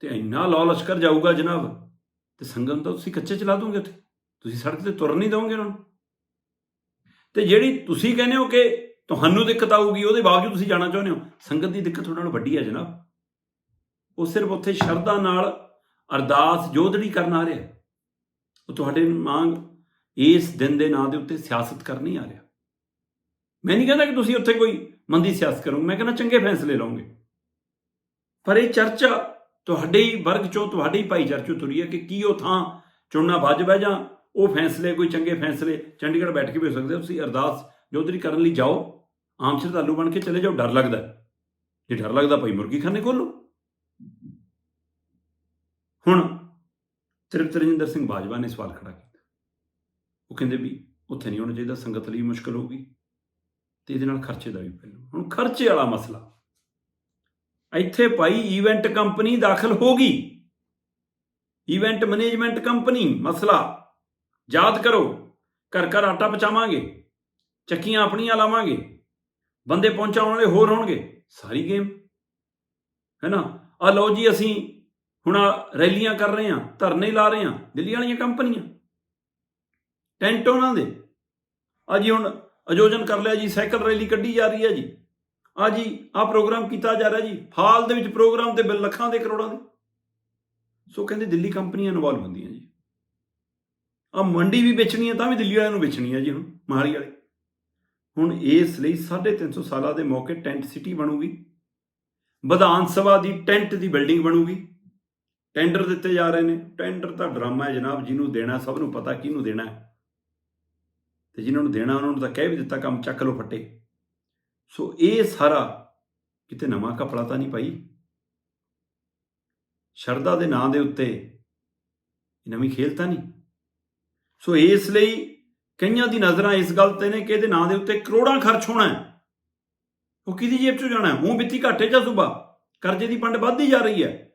ਤੇ ਇੰਨਾ ਲੌ ਲਸ਼ਕਰ ਜਾਊਗਾ ਜਨਾਬ, ਤੇ ਸੰਗਮ ਤਾਂ ਤੁਸੀਂ ਕੱਚੇ ਚਲਾ ਦੋਗੇ ਉੱਥੇ, ਤੁਸੀਂ ਸੜਕ ਤੇ ਤੁਰਨ ਨਹੀਂ ਦੋਗੇ ਉਹਨਾਂ ਨੂੰ। ਤੇ ਜਿਹੜੀ ਤੁਸੀਂ ਕਹਿੰਦੇ ਹੋ ਕਿ ਤੁਹਾਨੂੰ ਦਿੱਕਤ ਆਊਗੀ, ਉਹਦੇ ਬਾਵਜੂਦ ਤੁਸੀਂ ਜਾਣਾ ਚਾਹੁੰਦੇ ਹੋ, ਸੰਗਤ ਦੀ ਦਿੱਕਤ ਤੁਹਾਡੇ ਨਾਲ ਵੱਡੀ ਹੈ ਜਨਾਬ। ਉਹ ਸਿਰਫ ਉੱਥੇ ਸ਼ਰਧਾ ਨਾਲ ਅਰਦਾਸ ਜੋਦੜੀ ਕਰਨ ਆ ਰਿਹਾ। ਉਹ ਤੁਹਾਡੇ ਮੰਗ ਇਸ ਦਿਨ ਦੇ ਨਾਂ ਦੇ ਉੱਤੇ ਸਿਆਸਤ ਕਰਨ ਨਹੀਂ ਆ ਰਿਹਾ। ਮੈਂ ਨਹੀਂ ਕਹਿੰਦਾ ਕਿ ਤੁਸੀਂ ਉੱਥੇ ਕੋਈ ਮੰਦੀ ਸਿਆਸਤ ਕਰੋਗੇ, ਮੈਂ ਕਹਿੰਦਾ ਚੰਗੇ ਫੈਸਲੇ ਲਓਗੇ। ਪਰ ਇਹ ਚਰਚਾ ਤੁਹਾਡੇ ਹੀ ਵਰਗ ਚੋਂ, ਤੁਹਾਡੇ ਹੀ ਭਾਈਚਾਰੇ ਚੋਂ ਤੁਰੀ ਹੈ ਕਿ ਕੀ ਉਹ ਥਾਂ ਚੁਣਨਾ ਵੱਜ ਹੈ ਜਾਂ ਉਹ ਫੈਸਲੇ, ਕੋਈ ਚੰਗੇ ਫੈਸਲੇ ਚੰਡੀਗੜ੍ਹ ਬੈਠ ਕੇ ਵੀ ਹੋ ਸਕਦੇ ਤੁਸੀਂ ਅਰਦਾਸ ਜੋਦਰੀ ਕਰਨ ਲਈ ਜਾਓ, ਆਮ ਸ਼ਰਧਾਲੂ ਬਣ ਕੇ ਚਲੇ ਜਾਓ, ਡਰ ਲੱਗਦਾ ਜੇ ਡਰ ਲੱਗਦਾ ਭਾਈ ਮੁਰਗੀ ਖਾਨੇ ਖੋਲੋ ਹੁਣ ਤ੍ਰਿਪਤ ਰਜਿੰਦਰ ਸਿੰਘ ਬਾਜਵਾ ਨੇ ਸਵਾਲ ਖੜਾ ਕੀਤਾ। ਉਹ ਕਹਿੰਦੇ ਵੀ ਉੱਥੇ ਨਹੀਂ ਹੋਣਾ ਚਾਹੀਦਾ, ਸੰਗਤ ਲਈ ਮੁਸ਼ਕਲ ਹੋਊਗੀ। ਤੇ ਇਹਦੇ ਨਾਲ ਖਰਚੇ ਦਾ ਵੀ ਪਹਿਲੂ ਹੁਣ ਖਰਚੇ ਵਾਲਾ ਮਸਲਾ। ਇੱਥੇ ਭਾਈ ਇਵੈਂਟ ਕੰਪਨੀ ਦਾਖਲ ਹੋ ਗਈ। ਇਵੈਂਟ ਮੈਨੇਜਮੈਂਟ ਕੰਪਨੀ ਮਸਲਾ। ਯਾਦ ਕਰੋ, ਘਰ ਘਰ ਆਟਾ ਪਚਾਵਾਂਗੇ, ਚੱਕੀਆਂ ਆਪਣੀਆਂ ਲਾਵਾਂਗੇ, ਬੰਦੇ ਪਹੁੰਚਾਉਣ ਵਾਲੇ ਹੋਰ ਹੋਣਗੇ, ਸਾਰੀ ਗੇਮ ਹੈ ਨਾ? ਆ ਲਓ ਜੀ ਅਸੀਂ ਹੁਣ ਰੈਲੀਆਂ ਕਰ ਰਹੇ ਹਾਂ, ਧਰਨੇ ਲਾ ਰਹੇ ਹਾਂ, ਦਿੱਲੀ ਵਾਲੀਆਂ ਕੰਪਨੀਆਂ। ਟੈਂਟ ਉਹਨਾਂ ਦੇ। ਆ ਜੀ ਹੁਣ ਆਯੋਜਨ ਕਰ ਲਿਆ ਜੀ, ਸਾਈਕਲ ਰੈਲੀ ਕੱਢੀ ਜਾ ਰਹੀ ਹੈ ਜੀ। ਆ ਜੀ, ਆ ਪ੍ਰੋਗਰਾਮ ਕੀਤਾ ਜਾ ਰਿਹਾ ਜੀ, ਹਾਲ ਦੇ ਵਿੱਚ ਪ੍ਰੋਗਰਾਮ ਤੇ ਬਿੱਲ ਲੱਖਾਂ ਦੇ, ਕਰੋੜਾਂ ਦੇ। ਸੋ ਕਹਿੰਦੇ ਦਿੱਲੀ ਕੰਪਨੀਆਂ ਇਨਵੋਲਵ ਹੁੰਦੀਆਂ ਜੀ। ਆ ਮੰਡੀ ਵੀ ਵੇਚਣੀ ਹੈ, ਤਾਂ ਵੀ ਦਿੱਲੀ ਵਾਲਿਆਂ ਨੂੰ ਵੇਚਣੀ ਹੈ ਜੀ ਹੁਣ, ਮਹਾਲੀ ਵਾਲੇ। ਹੁਣ ਇਸ ਲਈ 350 ਸਾਲਾਂ ਦੇ ਮੌਕੇ ਟੈਂਟ ਸਿਟੀ ਬਣੂਗੀ। ਵਿਧਾਨ ਸਭਾ ਦੀ ਟੈਂਟ ਦੀ ਬਿਲਡਿੰਗ ਬਣੂਗੀ। ਟੈਂਡਰ ਦਿੱਤੇ ਜਾ ਰਹੇ ਨੇ। ਟੈਂਡਰ ਤਾਂ ਡਰਾਮਾ ਹੈ ਜਨਾਬ, ਜਿਹਨੂੰ ਦੇਣਾ, ਸਭ ਨੂੰ ਪਤਾ ਕਿਹਨੂੰ ਦੇਣਾ ਹੈ। ਤੇ ਜਿਨ੍ਹਾਂ ਨੂੰ ਦੇਣਾ, ਉਹਨਾਂ ਨੂੰ ਤਾਂ ਕਹਿ ਵੀ ਦਿੱਤਾ, ਕੰਮ ਚੱਕ ਲਓ ਫੱਟੇ। ਸੋ ਇਹ ਸਾਰਾ ਕਿਤੇ ਨਵਾਂ ਕਪੜਾ ਤਾਂ ਨਹੀਂ ਪਾਈ। ਸ਼ਰਦਾ ਦੇ ਨਾਂ ਦੇ ਉੱਤੇ ਨਵੀਂ ਖੇਲ ਤਾਂ ਨਹੀਂ। ਸੋ ਇਸ ਲਈ ਕਈਆਂ ਦੀ ਨਜ਼ਰਾਂ ਇਸ ਗੱਲ ਤੇ ਨੇ ਕਿ ਇਹਦੇ ਨਾਂ ਦੇ ਉੱਤੇ ਕਰੋੜਾਂ ਖਰਚ ਹੋਣਾ ਹੈ। ਉਹ ਕਿਹਦੀ ਜੇਬ 'ਚੋਂ ਜਾਣਾ ਹੈ? ਹੂੰ ਵਿੱਤੀ ਘਾਟੇ 'ਚ ਆ ਕਰਜ਼ੇ ਦੀ ਪੰਡ ਵੱਧਦੀ ਜਾ ਰਹੀ ਹੈ।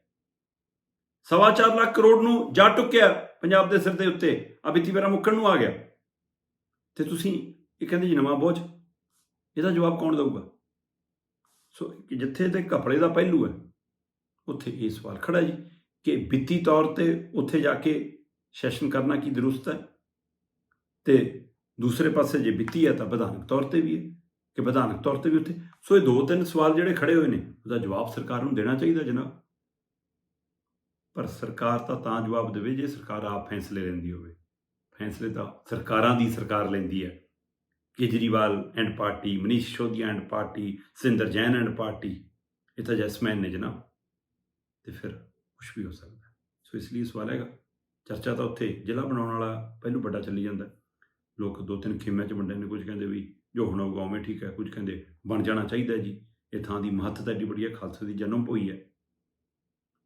ਸਵਾ ਚਾਰ ਲੱਖ ਕਰੋੜ ਨੂੰ ਜਾ ਟੁੱਕਿਆ ਪੰਜਾਬ ਦੇ ਸਿਰ ਦੇ ਉੱਤੇ। ਆ ਵਿੱਤੀ ਵੇਰਾ ਮੁੱਕਣ ਨੂੰ ਆ ਗਿਆ। ਤੇ ਤੁਸੀਂ ਇਹ ਕਹਿੰਦੇ ਜੀ ਨਵਾਂ ਬੋਝ, ਇਹਦਾ ਜਵਾਬ ਕੌਣ ਦੇਊਗਾ? ਸੋ ਜਿੱਥੇ ਤੇ ਕਪੜੇ ਦਾ ਪਹਿਲੂ ਹੈ, ਉੱਥੇ ਇਹ ਸਵਾਲ ਖੜਾ ਜੀ ਕਿ ਵਿੱਤੀ ਤੌਰ ਤੇ ਉੱਥੇ ਜਾ ਕੇ ਸੈਸ਼ਨ ਕਰਨਾ ਕੀ ਦਰੁਸਤ ਹੈ? ਤੇ ਦੂਸਰੇ ਪਾਸੇ ਜੇ ਵਿੱਤੀ ਹੈ ਤਾਂ ਵਿਧਾਨਕ ਤੌਰ ਤੇ ਵੀ ਹੈ, ਕਿ ਵਿਧਾਨਕ ਤੌਰ ਤੇ ਵੀ ਉੱਥੇ। ਸੋ ਇਹ ਦੋ ਤਿੰਨ ਸਵਾਲ ਜਿਹੜੇ ਖੜੇ ਹੋਏ ਨੇ, ਉਹਦਾ ਜਵਾਬ ਸਰਕਾਰ ਨੂੰ ਦੇਣਾ ਚਾਹੀਦਾ ਜਨਾਬ। ਪਰ ਸਰਕਾਰ ਤਾਂ ਤਾਂ ਜਵਾਬ ਦੇਵੇ ਜੇ ਸਰਕਾਰ ਆਪ ਫੈਸਲੇ ਲੈਂਦੀ ਹੋਵੇ। ਫੈਸਲੇ ਤਾਂ ਸਰਕਾਰਾਂ ਦੀ ਸਰਕਾਰ ਲੈਂਦੀ ਹੈ। Kejriwal and party, Manish Sisodia and party Sinder Jain and party, ਇਹ ਤਾਂ ਜੈਸਮੈਨ ਨੇ ਜਨਾਬ। ਤੇ ਫਿਰ ਕੁਝ ਵੀ ਹੋ ਸਕਦਾ ਸੋ ਇਸ ਲਈ ਸਵਾਲ ਹੈਗਾ। ਚਰਚਾ ਤਾਂ ਉੱਥੇ ਜ਼ਿਲ੍ਹਾ ਬਣਾਉਣ ਵਾਲਾ ਪਹਿਲੂ ਵੱਡਾ ਚੱਲੀ ਜਾਂਦਾ ਲੋਕ ਦੋ ਤਿੰਨ ਖੇਮਿਆਂ 'ਚ ਵੰਡੇ ਨੇ ਕੁਝ ਕਹਿੰਦੇ ਵੀ ਜੋ ਹੁਣ ਹੋਊਗਾ ਉਵੇਂ ਠੀਕ ਹੈ, ਕੁਝ ਕਹਿੰਦੇ ਬਣ ਜਾਣਾ ਚਾਹੀਦਾ ਜੀ। ਇਹ ਥਾਂ ਦੀ ਮਹੱਤਤਾ ਏਡੀ ਬੜੀ ਹੈ, ਖਾਲਸੇ ਦੀ ਜਨਮ ਭੋਈ ਹੈ।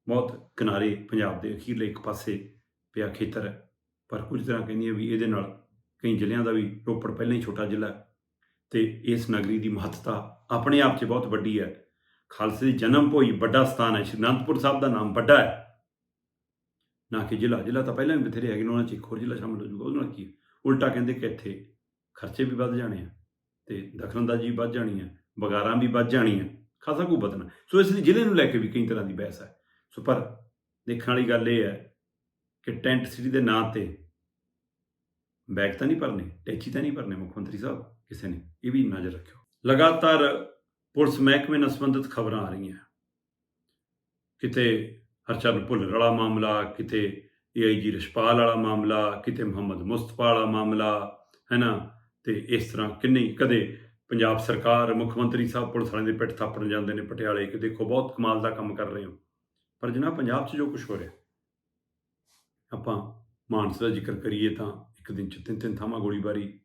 ਬਹੁਤ ਕਿਨਾਰੇ ਪੰਜਾਬ ਦੇ ਅਖੀਰਲੇ ਇੱਕ ਪਾਸੇ ਪਿਆ ਖੇਤਰ ਹੈ। ਪਰ ਕੁਝ ਤਰ੍ਹਾਂ ਕਹਿੰਦੀਆਂ ਵੀ ਇਹਦੇ ਨਾਲ ਕਈ ਜ਼ਿਲ੍ਹਿਆਂ ਦਾ ਵੀ ਰੋਪੜ ਪਹਿਲਾਂ ਹੀ ਛੋਟਾ ਜ਼ਿਲ੍ਹਾ ਹੈ ਤੇ ਇਸ ਨਗਰੀ ਦੀ ਮਹੱਤਤਾ ਆਪਣੇ ਆਪ 'ਚ ਬਹੁਤ ਵੱਡੀ ਹੈ। ਖਾਲਸੇ ਦੀ ਜਨਮ ਭੋਈ ਵੱਡਾ ਸਥਾਨ ਹੈ, ਸ਼੍ਰੀ ਅਨੰਦਪੁਰ ਸਾਹਿਬ ਦਾ ਨਾਮ ਵੱਡਾ ਹੈ। ਨਾ ਕਿ ਜ਼ਿਲ੍ਹਾ ਜ਼ਿਲ੍ਹਾ ਤਾਂ ਪਹਿਲਾਂ ਵੀ ਬਥੇਰੇ ਹੈਗੇ ਨੇ, ਉਹਨਾਂ 'ਚ ਇੱਕ ਹੋਰ ਜ਼ਿਲ੍ਹਾ ਸ਼ਾਮਲ ਹੋ ਜਾਊਗਾ, ਉਹਦੇ ਨਾਲ ਕੀ ਉਲਟਾ ਕਹਿੰਦੇ ਕਿ ਇੱਥੇ ਖਰਚੇ ਵੀ ਵੱਧ ਜਾਣੇ ਆ ਤੇ ਦਖਲਅੰਦਾਜ਼ੀ ਵੀ ਵੱਧ ਜਾਣੀ ਹੈ ਬਗਾਰਾਂ ਵੀ ਵੱਧ ਜਾਣੀਆਂ ਖਾਸਾ ਕੁ ਬਦਨਾ ਸੋ ਇਸ ਲਈ ਜ਼ਿਲ੍ਹੇ ਨੂੰ ਲੈ ਕੇ ਵੀ ਕਈ ਤਰ੍ਹਾਂ ਦੀ ਬਹਿਸ ਹੈ। ਸੋ ਪਰ ਦੇਖਣ ਵਾਲੀ ਗੱਲ ਇਹ ਹੈ ਕਿ ਟੈਂਟ ਸਿਟੀ ਦੇ ਨਾਂ ਤੇ ਬੈਗ ਤਾਂ ਨਹੀਂ ਭਰਨੇ ਟੈਚੀ ਤਾਂ ਨਹੀਂ ਭਰਨੇ ਮੁੱਖ ਮੰਤਰੀ ਸਾਹਿਬ, ਕਿਸੇ ਨੇ, ਇਹ ਵੀ ਨਜ਼ਰ ਰੱਖਿਓ। ਲਗਾਤਾਰ ਪੁਲਿਸ ਮਹਿਕਮੇ ਨਾਲ ਸੰਬੰਧਿਤ ਖਬਰਾਂ ਆ ਰਹੀਆਂ। ਕਿਤੇ ਹਰਚਰਨ ਭੁੱਲਰ ਵਾਲਾ ਮਾਮਲਾ, ਕਿਤੇ ਏਆਈਜੀ ਰਿਸ਼ਪਾਲ ਵਾਲਾ ਮਾਮਲਾ, ਕਿਤੇ ਮੁਹੰਮਦ ਮੁਸਤਫਾ ਵਾਲਾ ਮਾਮਲਾ ਹੈ ਨਾ ਤੇ ਇਸ ਤਰ੍ਹਾਂ ਕਿੰਨੀ ਕਦੇ ਪੰਜਾਬ ਸਰਕਾਰ ਮੁੱਖ ਮੰਤਰੀ ਸਾਹਿਬ ਪੁਲਿਸ ਵਾਲਿਆਂ ਦੇ ਪਿੱਠ ਥਾਪਣ ਜਾਂਦੇ ਨੇ ਪਟਿਆਲੇ, ਕਿ ਦੇਖੋ ਬਹੁਤ ਕਮਾਲ ਦਾ ਕੰਮ ਕਰ ਰਹੇ ਹੋ। ਪਰ ਜਨਾਬ, ਪੰਜਾਬ 'ਚ ਜੋ ਕੁਝ ਹੋ ਰਿਹਾ, ਆਪਾਂ ਮਾਨਸਾ ਦਾ ਜ਼ਿਕਰ ਕਰੀਏ ਤਾਂ ਇੱਕ ਦਿਨ 'ਚ ਤਿੰਨ ਤਿੰਨ ਥਾਵਾਂ ਗੋਲੀਬਾਰੀ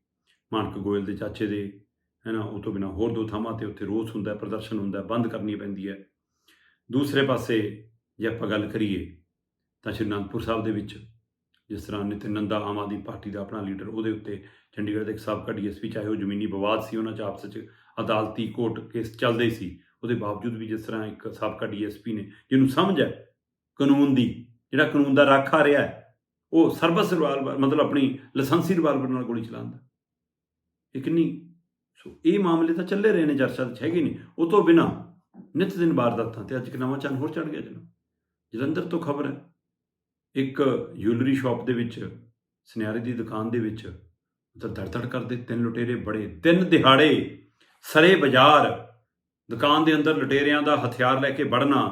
ਮਾਨਕ ਗੋਇਲ ਦੇ ਚਾਚੇ ਦੇ ਹੈ ਨਾ ਉਹ ਤੋਂ ਬਿਨਾ ਹੋਰ ਦੋ ਥਾਵਾਂ ਤੇ ਉੱਥੇ ਰੋਸ ਹੁੰਦਾ ਪ੍ਰਦਰਸ਼ਨ ਹੁੰਦਾ ਬੰਦ ਕਰਨੀ ਪੈਂਦੀ ਹੈ। ਦੂਸਰੇ ਪਾਸੇ ਜੇ ਆਪਾਂ ਗੱਲ ਕਰੀਏ ਤਾਂ ਸ਼੍ਰੀ ਅਨੰਦਪੁਰ ਸਾਹਿਬ ਦੇ ਵਿੱਚ, ਜਿਸ ਤਰ੍ਹਾਂ ਨਿਤਿਨ ਨੰਦਾ ਆਮ ਆਦਮੀ ਪਾਰਟੀ ਦਾ ਆਪਣਾ ਲੀਡਰ, ਉਹਦੇ ਉੱਤੇ ਚੰਡੀਗੜ੍ਹ ਦੇ ਇੱਕ ਸਾਬਕਾ ਡੀਐਸਪੀ, ਚਾਹੇ ਉਹ ਜ਼ਮੀਨੀ ਵਿਵਾਦ ਸੀ, ਉਹਨਾਂ 'ਚ ਆਪਸ ਵਿੱਚ ਅਦਾਲਤੀ ਕੋਰਟ ਕੇਸ ਚੱਲਦੇ ਸੀ, ਉਹਦੇ ਬਾਵਜੂਦ ਵੀ ਜਿਸ ਤਰ੍ਹਾਂ ਇੱਕ ਸਾਬਕਾ ਡੀਐਸਪੀ ਨੇ, ਜਿਹਨੂੰ ਸਮਝ ਹੈ ਕਾਨੂੰਨ ਦੀ, ਜਿਹੜਾ ਕਾਨੂੰਨ ਦਾ ਰਾਖਾ ਰਿਹਾ ਹੈ ਉਹ ਸਰਬਸ ਰਿਵਾਲਵਰ, ਮਤਲਬ ਆਪਣੀ ਲਾਇਸੈਂਸੀ ਰਿਵਾਲਵਰ ਨਾਲ ਗੋਲੀ ਚਲਾਉਂਦਾ ਇਹ ਕਿੰਨੀ, ਸੋ ਇਹ ਮਾਮਲੇ ਤਾਂ ਚੱਲੇ ਰਹੇ ਨੇ ਚਰਚਾ 'ਚ ਹੈਗੇ ਨਹੀਂ ਉਹ ਤੋਂ ਬਿਨਾ ਨਿਤ ਦਿਨ ਵਾਰਦਾਤਾਂ ਤੇ ਅੱਜ ਇੱਕ ਨਵਾਂ ਚੰਨ ਹੋਰ ਚੜ ਗਿਆ ਜਨਾਬ। ਜਲੰਧਰ ਤੋਂ ਖਬਰ ਹੈ, ਇੱਕ ਜੁਐਲਰੀ ਸ਼ਾਪ ਦੇ ਵਿੱਚ, ਸੁਨਿਆਰੇ ਦੀ ਦੁਕਾਨ ਦੇ ਵਿੱਚ ਤਾਂ ਧੜ ਧੜ ਕਰਦੇ, ਤਿੰਨ ਲੁਟੇਰੇ ਬੜੇ, ਤਿੰਨ ਦਿਹਾੜੇ ਸਰੇ ਬਾਜ਼ਾਰ, ਦੁਕਾਨ ਦੇ ਅੰਦਰ ਲੁਟੇਰਿਆਂ ਦਾ ਹਥਿਆਰ ਲੈ ਕੇ ਵੜਨਾ,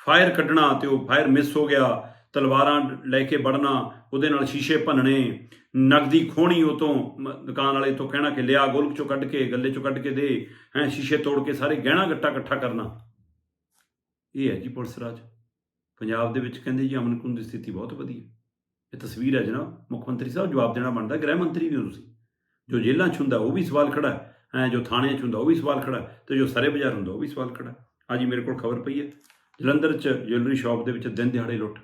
ਫਾਇਰ ਕੱਢਣਾ ਤੇ ਉਹ ਫਾਇਰ ਮਿਸ ਹੋ ਗਿਆ। ਤਲਵਾਰਾਂ ਲੈ ਕੇ ਵੜਨਾ ਉਹਦੇ ਨਾਲ ਸ਼ੀਸ਼ੇ ਭੰਨਣੇ ਨਗਦੀ ਖੋਣੀ ਉਹ ਤੋਂ ਮ- ਦੁਕਾਨ ਵਾਲੇ ਤੋਂ ਕਹਿਣਾ ਕਿ ਲਿਆ ਗੋਲਕ ਚੋਂ ਕੱਢ ਕੇ ਗੱਲੇ ਚੋਂ ਕੱਢ ਕੇ ਦੇ ਹੈ ਸ਼ੀਸ਼ੇ ਤੋੜ ਕੇ ਸਾਰੇ ਗਹਿਣਾ ਗੱਟਾ ਇਕੱਠਾ ਕਰਨਾ। ਇਹ ਹੈ ਜੀ ਪੁਲਿਸ ਰਾਜ। ਪੰਜਾਬ ਦੇ ਵਿੱਚ ਕਹਿੰਦੇ ਜੀ ਅਮਨ ਕਾਨੂੰਨ ਦੀ ਸਥਿਤੀ ਬਹੁਤ ਵਧੀਆ। ਇਹ ਤਸਵੀਰ ਹੈ ਜਨਾਬ ਮੁੱਖ ਮੰਤਰੀ ਸਾਹਿਬ ਜਵਾਬ ਦੇਣਾ ਬਣਦਾ ਗ੍ਰਹਿ ਮੰਤਰੀ ਵੀ ਹੋ ਤੁਸੀਂ। ਜੋ ਜੇਲ੍ਹਾਂ 'ਚ ਹੁੰਦਾ ਉਹ ਵੀ ਸਵਾਲ ਖੜਾ ਹੈ ਹੈਂ, ਜੋ ਥਾਣਿਆਂ 'ਚ ਹੁੰਦਾ ਉਹ ਵੀ ਸਵਾਲ ਖੜਾ ਹੈ, ਤੇ ਜੋ ਸਾਰੇ ਬਾਜ਼ਾਰ ਹੁੰਦਾ ਉਹ ਵੀ ਸਵਾਲ ਖੜਾ ਹੈ। ਅੱਜ ਮੇਰੇ ਕੋਲ ਖਬਰ ਪਈ ਹੈ ਜਲੰਧਰ 'ਚ ਜੁਐਲਰੀ ਸ਼ਾਪ ਦੇ ਵਿੱਚ ਦਿਨ ਦਿਹਾੜੇ ਲੁੱਟ।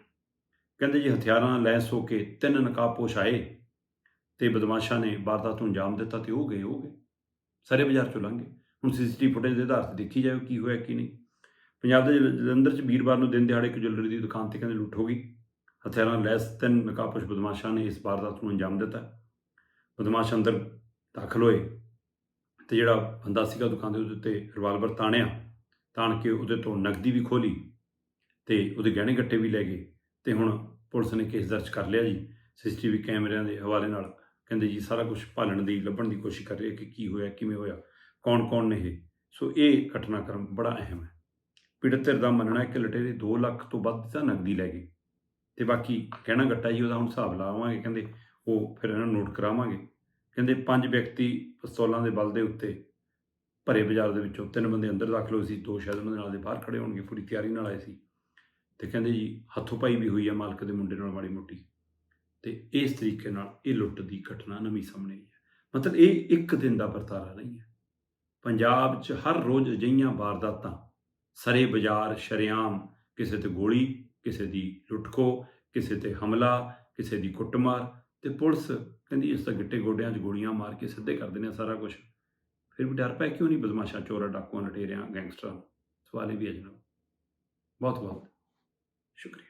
ਕਹਿੰਦੇ ਜੀ ਹਥਿਆਰਾਂ ਨਾਲ ਲੈਸ ਹੋ ਕੇ ਤਿੰਨ ਨਕਾਬਪੋਸ਼ ਆਏ ਤੇ ਬਦਮਾਸ਼ਾਂ ਨੇ ਵਾਰਦਾਤ ਨੂੰ ਅੰਜਾਮ ਦਿੱਤਾ ਤੇ ਉਹ ਗਏ ਉਹ ਗਏ। ਸਾਰੇ ਬਾਜ਼ਾਰ ਚੋਂ ਲੰਘ ਗਏ। ਹੁਣ ਸੀਸੀਟੀਵੀ ਫੁਟੇਜ ਦੇ ਆਧਾਰ ਤੇ ਦੇਖੀ ਜਾਵੇ ਕੀ ਹੋਇਆ ਕੀ ਨਹੀਂ। ਪੰਜਾਬ ਦੇ ਜਲੰਧਰ 'ਚ ਵੀਰਵਾਰ ਨੂੰ ਦਿਨ ਦਿਹਾੜੇ ਇੱਕ ਜੁਐਲਰੀ ਦੀ ਦੁਕਾਨ ਤੇ ਕਹਿੰਦੇ ਲੁੱਟ ਹੋ ਗਈ। ਹਥਿਆਰਾਂ ਲੈਸ, ਤਿੰਨ ਨਕਾਬਪੋਸ਼ ਬਦਮਾਸ਼ਾਂ ਨੇ ਇਸ ਵਾਰਦਾਤ ਨੂੰ ਅੰਜਾਮ ਦਿੱਤਾ। ਬਦਮਾਸ਼ ਅੰਦਰ ਦਾਖਲ ਹੋਏ ਤੇ ਜਿਹੜਾ ਬੰਦਾ ਸੀਗਾ ਦੁਕਾਨ ਦੇ ਉਹਦੇ ਉੱਤੇ ਰਿਵਾਲਵਰ ਤਾਣਿਆ, ਤਾਣ ਕੇ ਉਹਦੇ ਤੋਂ ਨਕਦੀ ਵੀ ਖੋਲੀ ਤੇ ਉਹਦੇ ਗਹਿਣੇ ਗੱਟੇ ਵੀ ਲੈ ਗਏ ਤੇ ਹੁਣ ਪੁਲਿਸ ਨੇ ਕੇਸ ਦਰਜ ਕਰ ਲਿਆ ਜੀ, ਸੀਸੀਟੀਵੀ ਕੈਮਰਿਆਂ ਦੇ ਹਵਾਲੇ ਨਾਲ। ਕਹਿੰਦੇ ਜੀ, ਸਾਰਾ ਕੁਝ ਭਾਲਣ ਦੀ, ਲੱਭਣ ਦੀ ਕੋਸ਼ਿਸ਼ ਕਰ ਰਹੇ ਕਿ ਕੀ ਹੋਇਆ, ਕਿਵੇਂ ਹੋਇਆ ਕੌਣ ਕੌਣ ਨੇ ਇਹ? ਸੋ ਇਹ ਘਟਨਾਕ੍ਰਮ ਬੜਾ ਅਹਿਮ ਹੈ। ਪੀੜਤ ਧਿਰ ਦਾ ਮੰਨਣਾ ਹੈ ਕਿ ਲਟੇਰੇ 2 ਲੱਖ ਤੋਂ ਵੱਧ ਤਾਂ ਨਕਦੀ ਲੈ ਗਏ। ਤੇ ਬਾਕੀ ਕਹਿਣਾ ਗੱਟਾ ਜੀ, ਉਹਦਾ ਹੁਣ ਹਿਸਾਬ ਲਾਵਾਂਗੇ, ਕਹਿੰਦੇ ਉਹ ਫਿਰ ਇਹਨਾਂ ਨੂੰ ਨੋਟ ਕਰਾਵਾਂਗੇ। ਕਹਿੰਦੇ ਪੰਜ ਵਿਅਕਤੀ ਪਿਸਤੌਲਾਂ ਦੇ ਬਲ ਦੇ ਉੱਤੇ ਭਰੇ ਬਾਜ਼ਾਰ ਦੇ ਵਿੱਚੋਂ ਤਿੰਨ ਬੰਦੇ ਅੰਦਰ ਦਾਖਲ ਹੋਏ ਸੀ, ਦੋ ਸ਼ਾਇਦ ਉਹਨਾਂ ਦੇ ਨਾਲ ਦੇ ਬਾਹਰ ਖੜੇ ਹੋਣਗੇ, ਪੂਰੀ ਤਿਆਰੀ ਨਾਲ ਆਏ ਸੀ। ਤੇ ਕਹਿੰਦੇ ਜੀ ਹੱਥੋਂ ਪਾਈ ਵੀ ਹੋਈ ਆ ਮਾਲਕ ਦੇ ਮੁੰਡੇ ਨਾਲ ਮਾੜੀ ਮੋਟੀ। ਤੇ ਇਸ ਤਰੀਕੇ ਨਾਲ ਇਹ ਲੁੱਟ ਦੀ ਘਟਨਾ ਨਵੀਂ ਸਾਹਮਣੇ ਆਈ ਹੈ। ਮਤਲਬ ਇਹ ਇੱਕ ਦਿਨ ਦਾ ਵਰਤਾਰਾ ਨਹੀਂ ਹੈ। ਪੰਜਾਬ 'ਚ ਹਰ ਰੋਜ਼ ਅਜਿਹੀਆਂ ਵਾਰਦਾਤਾਂ, ਸਰੇ ਬਾਜ਼ਾਰ, ਸ਼ਰੇਆਮ, ਕਿਸੇ ਤੇ ਗੋਲੀ, ਕਿਸੇ ਦੀ ਲੁੱਟਖੋ, ਕਿਸੇ ਤੇ ਹਮਲਾ, ਕਿਸੇ ਦੀ ਕੁੱਟਮਾਰ ਤੇ ਪੁਲਿਸ ਕਹਿੰਦੀ ਇਸ ਤਾਂ ਗਿੱਟੇ ਗੋਡਿਆਂ 'ਚ ਗੋਲੀਆਂ ਮਾਰ ਕੇ ਸਿੱਧੇ ਕਰ ਦਿੰਦੇ ਆ ਸਾਰਾ ਕੁਝ ਫਿਰ ਵੀ ਡਰ ਪਿਆ ਕਿਉਂ ਨਹੀਂ ਬਦਮਾਸ਼ਾਂ ਚੋਰਾਂ, ਡਾਕੂਆਂ, ਲਟੇਰਿਆਂ, ਗੈਂਗਸਟਰਾਂ ਸਵਾਲ ਇਹ ਵੀ ਹੈ ਜਨਾਬ। ਬਹੁਤ ਬਹੁਤ। ਸ਼ੁਕਰੀਆ।